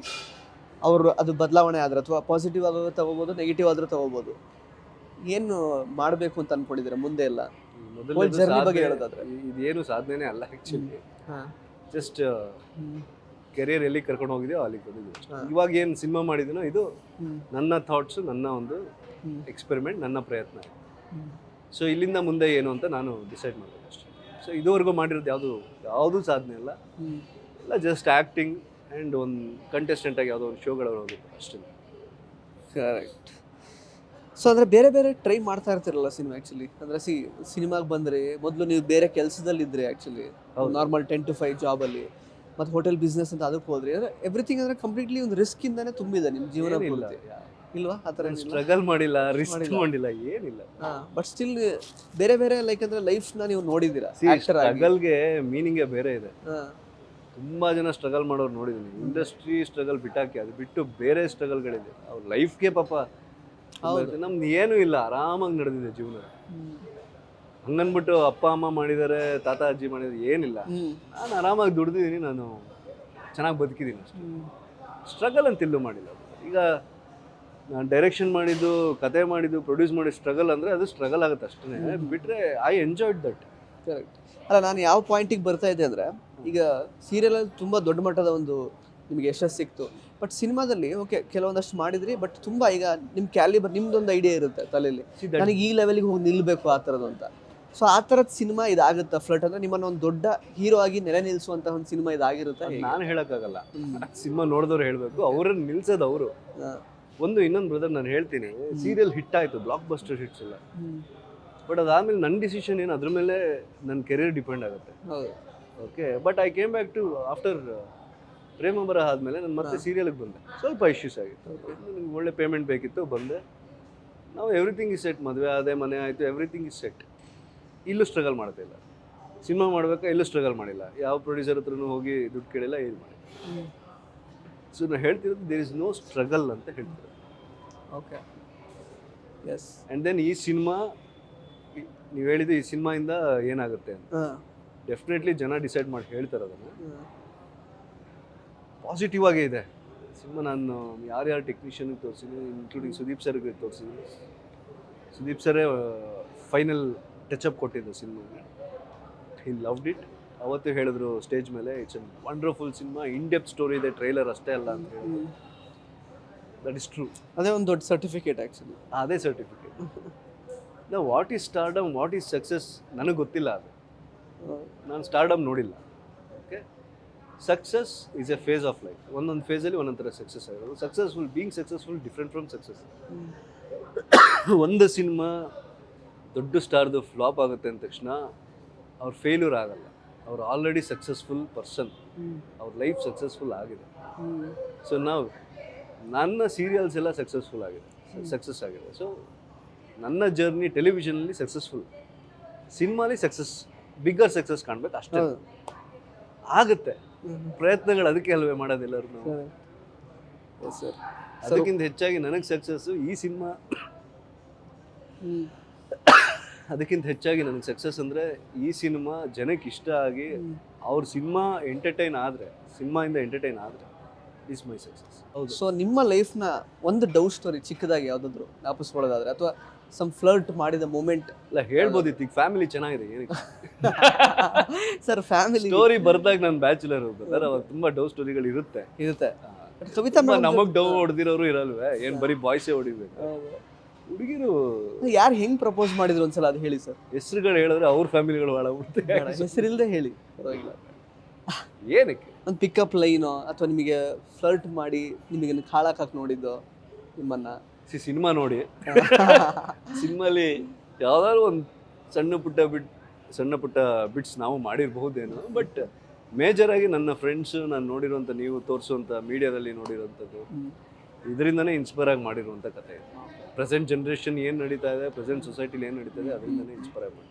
ಅವರು ಅದು ಬದಲಾವಣೆ ಆದ್ರೆ ಅಥವಾ ಪಾಸಿಟಿವ್ ಆದರೂ ತಗೋಬೋದು ನೆಗೆಟಿವ್ ಆದರೂ ತಗೋಬೋದು. ಏನು ಮಾಡಬೇಕು ಅಂತ ಅನ್ಕೊಂಡಿದ್ದೀರಾ ಮುಂದೆ ಎಲ್ಲ? ಜರ್ನಿ ಬಗ್ಗೆ ಹೇಳೋದಾದ್ರೆ. ಇದೇನು ಸಾಧನೆ ಅಲ್ಲ ಆ್ಯಕ್ಚುಲಿ ಜಸ್ಟ್ ಕೆರಿಯರ್ ಎಲ್ಲಿ ಕರ್ಕೊಂಡು ಹೋಗಿದೆಯೋ ಅಲ್ಲಿಗೆ ಬಂದಿದ್ದು ಹಾ. ಇವಾಗ ಏನು ಸಿನಿಮಾ ಮಾಡಿದ್ದೀನೋ ಇದು ನನ್ನ ಥಾಟ್ಸ್ ನನ್ನ ಒಂದು ಎಕ್ಸ್ಪೆರಿಮೆಂಟ್ ನನ್ನ ಪ್ರಯತ್ನ ಸೊ ಇಲ್ಲಿಂದ ಮುಂದೆ ಏನು ಅಂತ ನಾನು ಡಿಸೈಡ್ ಮಾಡಿದೆ ಅಷ್ಟೇ. ಸೊ ಇದುವರೆಗೂ ಮಾಡಿರೋದು ಯಾವುದು ಯಾವುದೂ ಸಾಧನೆ ಅಲ್ಲ. ಎಲ್ಲ ಜಸ್ಟ್ ಆ್ಯಕ್ಟಿಂಗ್ ಆ್ಯಂಡ್ ಒಂದು ಕಂಟೆಸ್ಟೆಂಟಾಗಿ ಯಾವುದೋ ಒಂದು ಶೋಗಳು ಹೋಗಿದ್ದು ಅಷ್ಟೇ. ಕರೆಕ್ಟ್ ಸೊ ಅಂದರೆ ಬೇರೆ ಬೇರೆ ಟ್ರೈ ಮಾಡ್ತಾ ಇರ್ತಿರಲ್ಲ ಸಿನಿಮಾ ಆ್ಯಕ್ಚುಲಿ ಅಂದರೆ ಸಿ ಸಿನಿಮಾಗೆ ಬಂದರೆ ಮೊದಲು ನೀವು ಬೇರೆ ಕೆಲಸದಲ್ಲಿದ್ದರೆ actually. Normal ten to five ಜಾಬಲ್ಲಿ ಮತ್ತು ಹೋಟೆಲ್ ಬಿಸ್ನೆಸ್ ಅಂತ ಅದಕ್ಕೆ ಹೋದ್ರಿ. ಅಂದರೆ ಎವ್ರಿಥಿಂಗ್ ಅಂದರೆ ಕಂಪ್ಲೀಟ್ಲಿ ಒಂದು ರಿಸ್ಕಿಂದನೇ ತುಂಬಿದೆ ನಿಮ್ಮ ಜೀವನ ಇಲ್ವಾ? ಆ ಥರ ಸ್ಟ್ರಗಲ್ ಮಾಡಿಲ್ಲ ರಿಸ್ಕ್ ಮಾಡಿಲ್ಲ. ಏನಿಲ್ಲ. ಬಟ್ ಸ್ಟಿಲ್ ಬೇರೆ ಬೇರೆ ಲೈಕ್ ಅಂದರೆ ಲೈಫ್ನ ನೀವು ನೋಡಿದ್ದೀರಾ? ಸ್ಟ್ರಗಲ್ಗೆ ಮೀನಿಂಗೇ ಬೇರೆ ಇದೆ. ಹಾಂ. ತುಂಬಾ ಜನ ಸ್ಟ್ರಗಲ್ ಮಾಡೋರು ನೋಡಿದ್ದೀನಿ. ಇಂಡಸ್ಟ್ರಿ ಸ್ಟ್ರಗಲ್ ಬಿಟ್ಟಾಕಿ ಅದು ಬಿಟ್ಟು ಬೇರೆ ಸ್ಟ್ರಗಲ್ಗಳಿದೆ ಅವ್ರ ಲೈಫ್ಗೆ ಪಾಪ. ನಮ್ದು ಏನೂ ಇಲ್ಲ ಆರಾಮಾಗಿ ನಡೆದಿದೆ ಜೀವನ. ಹಂಗನ್ಬಿಟ್ಟು ಅಪ್ಪ ಅಮ್ಮ ಮಾಡಿದ್ದಾರೆ ತಾತ ಅಜ್ಜಿ ಮಾಡಿದರೆ ಏನಿಲ್ಲ. ನಾನು ಆರಾಮಾಗಿ ದುಡ್ದಿದ್ದೀನಿ ನಾನು ಚೆನ್ನಾಗಿ ಬದುಕಿದ್ದೀನಿ ಅಷ್ಟೇ. ಸ್ಟ್ರಗಲ್ ಅಂತ ಇಲ್ಲೂ ಮಾಡಿಲ್ಲ. ಈಗ ನಾನು ಡೈರೆಕ್ಷನ್ ಮಾಡಿದ್ದು ಕತೆ ಮಾಡಿದ್ದು ಪ್ರೊಡ್ಯೂಸ್ ಮಾಡಿದ್ದು ಸ್ಟ್ರಗಲ್ ಅಂದರೆ ಅದು ಸ್ಟ್ರಗಲ್ ಆಗುತ್ತೆ ಅಷ್ಟೇ. ಬಿಟ್ಟರೆ ಐ ಎಂಜಾಯ್ಡ್ ದಟ್ ಕರೆಕ್ಟ್ ಅಲ್ಲ ನಾನು ಯಾವ ಪಾಯಿಂಟಿಗೆ ಬರ್ತಾ ಇದ್ದೆ ಅಂದರೆ ಈಗ ಸೀರಿಯಲಲ್ಲಿ ತುಂಬ ದೊಡ್ಡ ಮಟ್ಟದ ಒಂದು ನಿಮಗೆ ಯಶಸ್ಸು ಸಿಕ್ತು. ಬಟ್ ಸಿನಿಮಾದಲ್ಲಿ ಓಕೆ ಕೆಲವೊಂದಷ್ಟು ಮಾಡಿದ್ರಿ ಬಟ್ ತುಂಬ ಈಗ ನಿಮ್ಮ ಕ್ಯಾಲಿಬರ್ ನಿಮ್ದೊಂದು ಐಡಿಯಾ ಇರುತ್ತೆ ತಲೆಯಲ್ಲಿ ನನಗೆ ಈ ಲೆವೆಲ್ಗೆ ಹೋಗಿ ನಿಲ್ಲಬೇಕು ಆ ಥರದ್ದು ಅಂತ. ಸೊ ಆ ಥರದ ಸಿನಿಮಾ ಇದಾಗುತ್ತೆ. ಫ್ಲಟ್ ಅಂದರೆ ನಿಮ್ಮನ್ನ ಒಂದು ದೊಡ್ಡ ಹೀರೋ ಆಗಿ ನೆಲೆ ನಿಲ್ಲಿಸುವಂಥ ಒಂದು ಸಿನಿಮಾ ಇದಾಗಿರುತ್ತೆ ನಾನು ಹೇಳೋಕ್ಕಾಗಲ್ಲ. <laughs> ಸಿನಿಮಾ ನೋಡಿದವ್ರು ಹೇಳಬೇಕು. ಅವ್ರನ್ನ ನಿಲ್ಸೋದು ಅವರು. ಒಂದು ಇನ್ನೊಂದು ಬ್ರದರ್ ನಾನು ಹೇಳ್ತೀನಿ. ಸೀರಿಯಲ್ ಹಿಟ್ ಆಯಿತು ಬ್ಲಾಕ್ ಬಸ್ಟರ್ ಹಿಟ್ಸ್ ಎಲ್ಲ ಬಟ್ ಅದಾದಮೇಲೆ ನನ್ನ ಡಿಸಿಷನ್ ಏನು? ಅದ್ರ ಮೇಲೆ ನನ್ನ ಕೆರಿಯರ್ ಡಿಪೆಂಡ್ ಆಗುತ್ತೆ. ಹೌದು. Okay but I came back to after Prema ಆದಮೇಲೆ ನಾನು ಮತ್ತೆ. ಸೀರಿಯಲ್ಗೆ ಬಂದೆ. ಸ್ವಲ್ಪ ಇಶ್ಯೂಸ್ ಆಗಿತ್ತು. ನನಗೆ ಒಳ್ಳೆ ಪೇಮೆಂಟ್ ಬೇಕಿತ್ತು ಬಂದೆ. ನಾವು ಎವ್ರಿಥಿಂಗ್ ಇಸ್ ಸೆಟ್ ಮದುವೆ ಆದೆ ಮನೆ ಆಯಿತು ಎವ್ರಿಥಿಂಗ್ ಇಸ್ ಸೆಟ್ ಇಲ್ಲೂ ಸ್ಟ್ರಗಲ್ ಮಾಡ್ತಾ ಇಲ್ಲ. ಸಿನಿಮಾ ಮಾಡಬೇಕಾ? ಎಲ್ಲೂ ಸ್ಟ್ರಗಲ್ ಮಾಡಿಲ್ಲ. ಯಾವ ಪ್ರೊಡ್ಯೂಸರ್ ಹತ್ರನೂ ಹೋಗಿ ದುಡ್ಡು ಕೇಳಿಲ್ಲ ಏನು ಮಾಡಿ ಸೊ ನಾನು ಹೇಳ್ತಿರೋದು ದೇರ್ ಇಸ್ ನೋ ಸ್ಟ್ರಗಲ್ ಅಂತ ಹೇಳ್ತಿರೋದು. ಓಕೆ ಎಸ್ ಆ್ಯಂಡ್ ದೆನ್ ಈ ಸಿನಿಮಾ ನೀವು ಹೇಳಿದ ಈ ಸಿನಿಮಾಯಿಂದ ಏನಾಗುತ್ತೆ ಅಂತ. ಡೆಫಿನೆಟ್ಲಿ ಜನ ಡಿಸೈಡ್ ಮಾಡಿ ಹೇಳ್ತಾರೆ ಅದನ್ನು. ಪಾಸಿಟಿವ್ ಆಗೇ ಇದೆ. ಸಿನಿಮಾ ನಾನು ಯಾರ್ಯಾರು ಟೆಕ್ನಿಷಿಯನ್ಗೆ ತೋರಿಸಿದ್ದೀನಿ ಇನ್ಕ್ಲೂಡಿಂಗ್ ಸುದೀಪ್ ಸರ್ಗೆ ತೋರಿಸಿದ್ದೀನಿ ಸುದೀಪ್ ಸರೇ ಫೈನಲ್ ಟಚಪ್ ಕೊಟ್ಟಿದ್ದು ಸಿನಿಮಾಗೆ. ಹಿ ಲವ್ಡ್ ಇಟ್ ಅವತ್ತು ಹೇಳಿದ್ರು ಸ್ಟೇಜ್ ಮೇಲೆ it's a wonderful cinema in depth story ಇದೆ ಟ್ರೈಲರ್ ಅಷ್ಟೇ ಅಲ್ಲ ಅಂತ ಹೇಳಿ ದಟ್ ಇಸ್ ಟ್ರೂ ಅದೇ ಒಂದು ದೊಡ್ಡ ಸರ್ಟಿಫಿಕೇಟ್ ಆ್ಯಕ್ಚುಲಿ ಅದೇ certificate <laughs> the what is stardom what is success ನನಗೆ ಗೊತ್ತಿಲ್ಲ ಅದು. ನಾನು ಸ್ಟಾರ್ಡಮ್ ನೋಡಿಲ್ಲ. Okay success is a phase of life ಒಂದೊಂದು ಫೇಸಲ್ಲಿ ಒಂದೊಂದು ಥರ ಸಕ್ಸಸ್ ಆಗಿರೋದು. Successful being successful different from success ಒಂದು ಸಿನಿಮಾ ದೊಡ್ಡ ಸ್ಟಾರ್ದು ಫ್ಲಾಪ್ ಆಗುತ್ತೆ ಅಂದ ತಕ್ಷಣ ಅವ್ರು ಫೇಲ್ಯೂರ್ ಆಗಲ್ಲ. ಅವ್ರು ಆಲ್ರೆಡಿ ಸಕ್ಸಸ್ಫುಲ್ ಪರ್ಸನ್ ಅವ್ರ ಲೈಫ್ ಸಕ್ಸಸ್ಫುಲ್ ಆಗಿದೆ. ಸೊ ನಾವು ನನ್ನ ಸೀರಿಯಲ್ಸ್ ಎಲ್ಲ ಸಕ್ಸಸ್ಫುಲ್ ಆಗಿದೆ. ಸಕ್ಸಸ್ ಆಗಿದೆ. ಸೊ ನನ್ನ ಜರ್ನಿ ಟೆಲಿವಿಷನಲ್ಲಿ ಸಕ್ಸಸ್ಫುಲ್ ಸಿನಿಮಾಲಿ ಸಕ್ಸಸ್ ಬಿಗ್ಗರ್ ಸಕ್ಸಸ್ ಕಾಣ್ಬೇಕು ಅಷ್ಟೇ. ಆಗುತ್ತೆ. ಪ್ರಯತ್ನಗಳು ಅದಕ್ಕೆ ಅಲ್ವೇ ಮಾಡೋದೆಲ್ಲರೂ ನಾವು. ಎಸ್ ಸರ್ ಅದಕ್ಕಿಂತ ಹೆಚ್ಚಾಗಿ ನನಗೆ ಸಕ್ಸಸ್ಸು ಈ ಸಿನಿಮಾ. ಅದಕ್ಕಿಂತ ಹೆಚ್ಚಾಗಿ ನನಗೆ ಸಕ್ಸಸ್ ಅಂದರೆ ಈ ಸಿನಿಮಾ ಜನಕ್ಕೆ ಇಷ್ಟ ಆಗಿ ಅವ್ರ ಸಿನಿಮಾ ಎಂಟರ್ಟೈನ್ ಆದರೆ ಸಿನಿಮಾಯಿಂದ ಎಂಟರ್ಟೈನ್ ಆದರೆ ಇಸ್ ಮೈ ಸಕ್ಸಸ್ ಹೌದು ಸೊ ನಿಮ್ಮ ಲೈಫ್ನ ಒಂದು ಡೌ ಸ್ಟೋರಿ ಚಿಕ್ಕದಾಗಿ ಯಾವುದಾದ್ರು ಜ್ಞಾಪಿಸ್ಕೊಳ್ಳೋದಾದ್ರೆ ಅಥವಾ ಸಮ್ ಫ್ಲರ್ಟ್ ಮಾಡಿದ ಮೂಮೆಂಟ್ ಇಲ್ಲ ಹೇಳ್ಬೋದಿತ್ತು ಈಗ ಫ್ಯಾಮಿಲಿ ಚೆನ್ನಾಗಿದೆ ಏನಕ್ಕೆ? ಸರ್ ಫ್ಯಾಮಿಲಿ ಸ್ಟೋರಿ ಬರ್ದಾಗ ನಾನು ಬ್ಯಾಚುಲರ್ ಬರ್ತಾರೆ ಅವಾಗ ತುಂಬಾ ಡವ್ ಸ್ಟೋರಿಗಳು ಇರುತ್ತೆ. ಇರುತ್ತೆ. ಕವಿತಾ madam ನಮಗ್ ಡವ್ ಹೊಡೆದಿರೋರು ಇರಲ್ವೇ? ಏನ್ ಬರೀ ಬಾಯ್ಸೇ ಹೊಡಿಬೇಕು? ಹುಡುಗಿರು ಯಾರು ಹೆಂಗ್ ಪ್ರಪೋಸ್ ಮಾಡಿದ್ರು ಒಂದ್ಸಲ ಅದು ಹೇಳಿ ಸರ್ ಹೆಸರುಗಳು ಹೇಳಿದ್ರೆ ಅವ್ರ ಫ್ಯಾಮಿಲಿಗಳು ಹಾಳಾಗ್ಬಿಡುತ್ತೆ ಹೆಸರಿಲ್ದೆ ಹೇಳಿ. ಪರವಾಗಿಲ್ಲ. ಏನಕ್ಕೆ? ಒಂದು ಪಿಕಪ್ ಲೈನೋ ಅಥವಾ ನಿಮಗೆ ಫ್ಲರ್ಟ್ ಮಾಡಿ ನಿಮಗೆ ಕಾಳಾಕಾಕ್ ನೋಡಿದ್ದು ನಿಮ್ಮನ್ನ. ಸಿ ಸಿನಿಮಾ ನೋಡಿ. <laughs> ಸಿನಿಮಾಲಿ ಯಾವ್ದಾದ್ರು ಒಂದು ಸಣ್ಣ ಪುಟ್ಟ ಬಿಟ್ ಸಣ್ಣ ಪುಟ್ಟ ಬಿಟ್ಸ್ ನಾವು ಮಾಡಿರಬಹುದೇನೋ ಬಟ್ ಮೇಜರ್ ಆಗಿ ನನ್ನ ಫ್ರೆಂಡ್ಸ್ ನಾನು ನೋಡಿರುವಂಥ ನೀವು ತೋರಿಸುವಂಥ ಮೀಡಿಯಾದಲ್ಲಿ ನೋಡಿರುವಂಥದ್ದು ಇದರಿಂದನೇ ಇನ್ಸ್ಪೈರ್ ಆಗಿ ಮಾಡಿರುವಂಥ ಕತೆ ಪ್ರೆಸೆಂಟ್ ಜನ್ರೇಷನ್ ಏನು ನಡೀತಾ ಇದೆ ಪ್ರೆಸೆಂಟ್ ಸೊಸೈಟಿಲಿ ಏನು ನಡೀತಾ ಇದೆ ಅದರಿಂದನೇ ಇನ್ಸ್ಪೈರ್ ಆಗಿ ಮಾಡಿ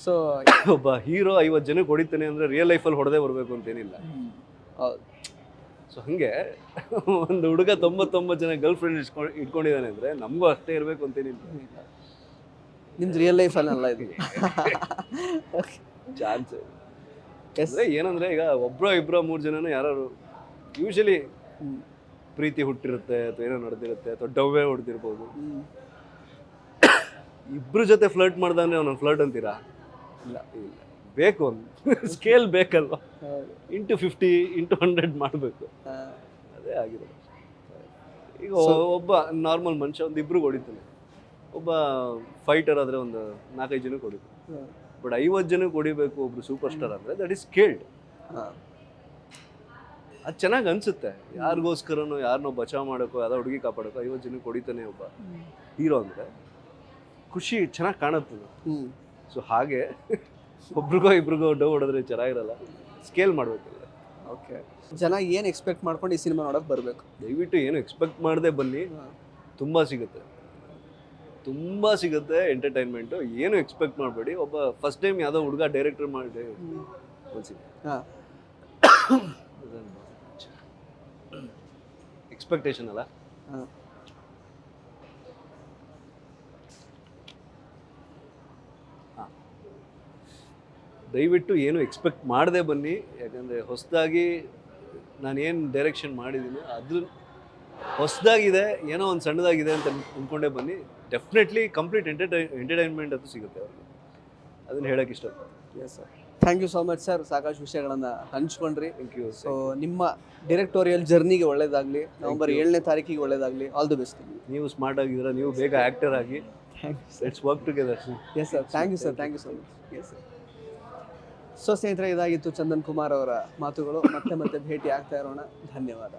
ಸೊ <coughs> ಒಬ್ಬ ಹೀರೋ ಐವತ್ತು ಜನಕ್ಕೆ ಹೊಡಿತಾನೆ ಅಂದರೆ ರಿಯಲ್ ಲೈಫಲ್ಲಿ ಹೊಡೆದೇ ಬರಬೇಕು ಅಂತೇನಿಲ್ಲ ಸೊ ಹಾಗೆ <laughs> ಒಂದು ಹುಡುಗ ತೊಂಬತ್ತೊಂಬತ್ತು ಜನ ಗರ್ಲ್ ಫ್ರೆಂಡ್ ಇಟ್ಕೊಂಡು ಇಟ್ಕೊಂಡಿದ್ದಾನೆ ಅಂದರೆ ನಮಗೂ ಅಷ್ಟೇ ಇರಬೇಕು ಅಂತೇನಿಲ್ಲ ನಿಮ್ದು ರಿಯಲ್ ಲೈಫ್ ಅಲ್ಲ ಇದು? ಚಾನ್ಸ್ ಅಂದರೆ ಏನಂದರೆ ಈಗ ಒಬ್ಬರೋ ಇಬ್ಬರೋ ಮೂರು ಜನನೂ ಯಾರು ಯೂಶಲಿ ಪ್ರೀತಿ ಹುಟ್ಟಿರುತ್ತೆ ಅಥವಾ ಏನೋ ನಡೆದಿರುತ್ತೆ ಅಥವಾ ಡವ್ವೆ ಹೊಡೆದಿರ್ಬೋದು. <coughs> ಇಬ್ಬರ ಜೊತೆ ಫ್ಲರ್ಟ್ ಮಾಡ್ದಂದ್ರೆ ಅವನು ಫ್ಲರ್ಟ್ ಅಂತೀರಾ? ಇಲ್ಲ ಇಲ್ಲ. ಬೇಕು ಒಂದು. ಸ್ಕೇಲ್ ಬೇಕಲ್ವ? ಇಂಟು ಫಿಫ್ಟಿ ಇಂಟು ಹಂಡ್ರೆಡ್ ಮಾಡಬೇಕು. ಅದೇ ಆಗಿರೋದು. ಈಗ ಒಬ್ಬ ನಾರ್ಮಲ್ ಮನುಷ್ಯ ಒಂದು ಇಬ್ರಿಗೆ ಹೊಡಿತಾನೆ ಒಬ್ಬ ಫೈಟರ್ ಆದರೆ ಒಂದು ನಾಲ್ಕೈದು ಜನಕ್ಕೆ ಹೊಡಿತಾನೆ ಬಟ್ ಐವತ್ತು ಜನಕ್ಕೆ ಹೊಡಿಬೇಕು ಒಬ್ರು ಸೂಪರ್ ಸ್ಟಾರ್ ಅಂದರೆ ದಟ್ ಈಸ್ ಸ್ಕೇಲ್ಡ್ ಅದು ಚೆನ್ನಾಗಿ ಅನ್ಸುತ್ತೆ. ಯಾರಿಗೋಸ್ಕರನೋ ಯಾರನ್ನೋ ಬಚಾವ್ ಮಾಡೋಕ್ಕೋ ಯಾವ್ದೋ ಹುಡುಗಿ ಕಾಪಾಡೋಕ್ಕೋ ಐವತ್ತು ಜನಕ್ಕೆ ಹೊಡಿತಾನೆ ಒಬ್ಬ ಹೀರೋ ಅಂದರೆ ಖುಷಿ ಚೆನ್ನಾಗಿ ಕಾಣುತ್ತೆ. ಸೊ ಹಾಗೆ ಒಬ್ರಿಗೋ ಇಬ್ರಿಗೋ ಡೋ ಹೊಡೆದ್ರೆ ಚೆನ್ನಾಗಿರಲ್ಲ. ಸ್ಕೇಲ್ ಮಾಡಬೇಕು ಓಕೆ. ಜನ ಏನು ಎಕ್ಸ್ಪೆಕ್ಟ್ ಮಾಡ್ಕೊಂಡು ಈ ಸಿನಿಮಾ ನೋಡೋಕೆ ಬರಬೇಕು? ದಯವಿಟ್ಟು ಏನು ಎಕ್ಸ್ಪೆಕ್ಟ್ ಮಾಡದೆ ಬನ್ನಿ. ತುಂಬ ಸಿಗುತ್ತೆ. ತುಂಬ ಸಿಗುತ್ತೆ ಎಂಟರ್ಟೈನ್ಮೆಂಟು ಏನು ಎಕ್ಸ್ಪೆಕ್ಟ್ ಮಾಡಬೇಡಿ. ಒಬ್ಬ ಫಸ್ಟ್ ಟೈಮ್ ಯಾವುದೋ ಹುಡುಗ ಡೈರೆಕ್ಟರ್ ಮಾಡಿ ಒಂದು ಹಾಂ. ಎಕ್ಸ್ಪೆಕ್ಟೇಷನ್ ಅಲ್ಲ. ಹಾಂ. ದಯವಿಟ್ಟು ಏನು ಎಕ್ಸ್ಪೆಕ್ಟ್ ಮಾಡದೆ ಬನ್ನಿ. ಯಾಕಂದರೆ ಹೊಸದಾಗಿ ನಾನು ಏನು ಡೈರೆಕ್ಷನ್ ಮಾಡಿದ್ದೀನಿ ಅದ್ರ ಹೊಸದಾಗಿದೆ ಏನೋ ಒಂದು ಸಣ್ಣದಾಗಿದೆ ಅಂತ ಅಂದ್ಕೊಂಡೇ ಬನ್ನಿ. ಡೆಫಿನೆಟ್ಲಿ ಕಂಪ್ಲೀಟ್ ಎಂಟರ್ಟೈ ಎಂಟರ್ಟೈನ್ಮೆಂಟ್ ಅದು ಸಿಗುತ್ತೆ ಅವ್ರಿಗೆ. ಅದನ್ನು ಹೇಳೋಕ್ಕೆ ಇಷ್ಟಪಡ್ತೀನಿ yes sir thank you so much sir ಸಾಕಷ್ಟು ವಿಷಯಗಳನ್ನು ಹಂಚ್ಕೊಂಡ್ರಿ. ಥ್ಯಾಂಕ್ ಯು ಸೊ ನಿಮ್ಮ ಡೈರೆಕ್ಟೋರಿಯಲ್ ಜರ್ನಿಗೆ ಒಳ್ಳೇದಾಗಲಿ ನವೆಂಬರ್ ಏಳನೇ ತಾರೀಕಿಗೆ ಒಳ್ಳೇದಾಗಲಿ. ಆಲ್ ದಿ ಬೆಸ್ಟ್ ನೀವು ಸ್ಮಾರ್ಟ್ ಆಗಿದ್ದೀರಾ ನೀವು ಬೇಗ ಆ್ಯಕ್ಟರ್ ಆಗಿ. Thank you it's work together yes sir thank you sir thank you so much yes sir so ಸ್ನೇಹಿತರೆ ಇದಾಗಿತ್ತು ಚಂದನ್ ಕುಮಾರ್ ಅವರ ಮಾತುಗಳು ಮತ್ತೆ ಮತ್ತೆ ಭೇಟಿ ಆಗ್ತಾ ಇರೋಣ. ಧನ್ಯವಾದ.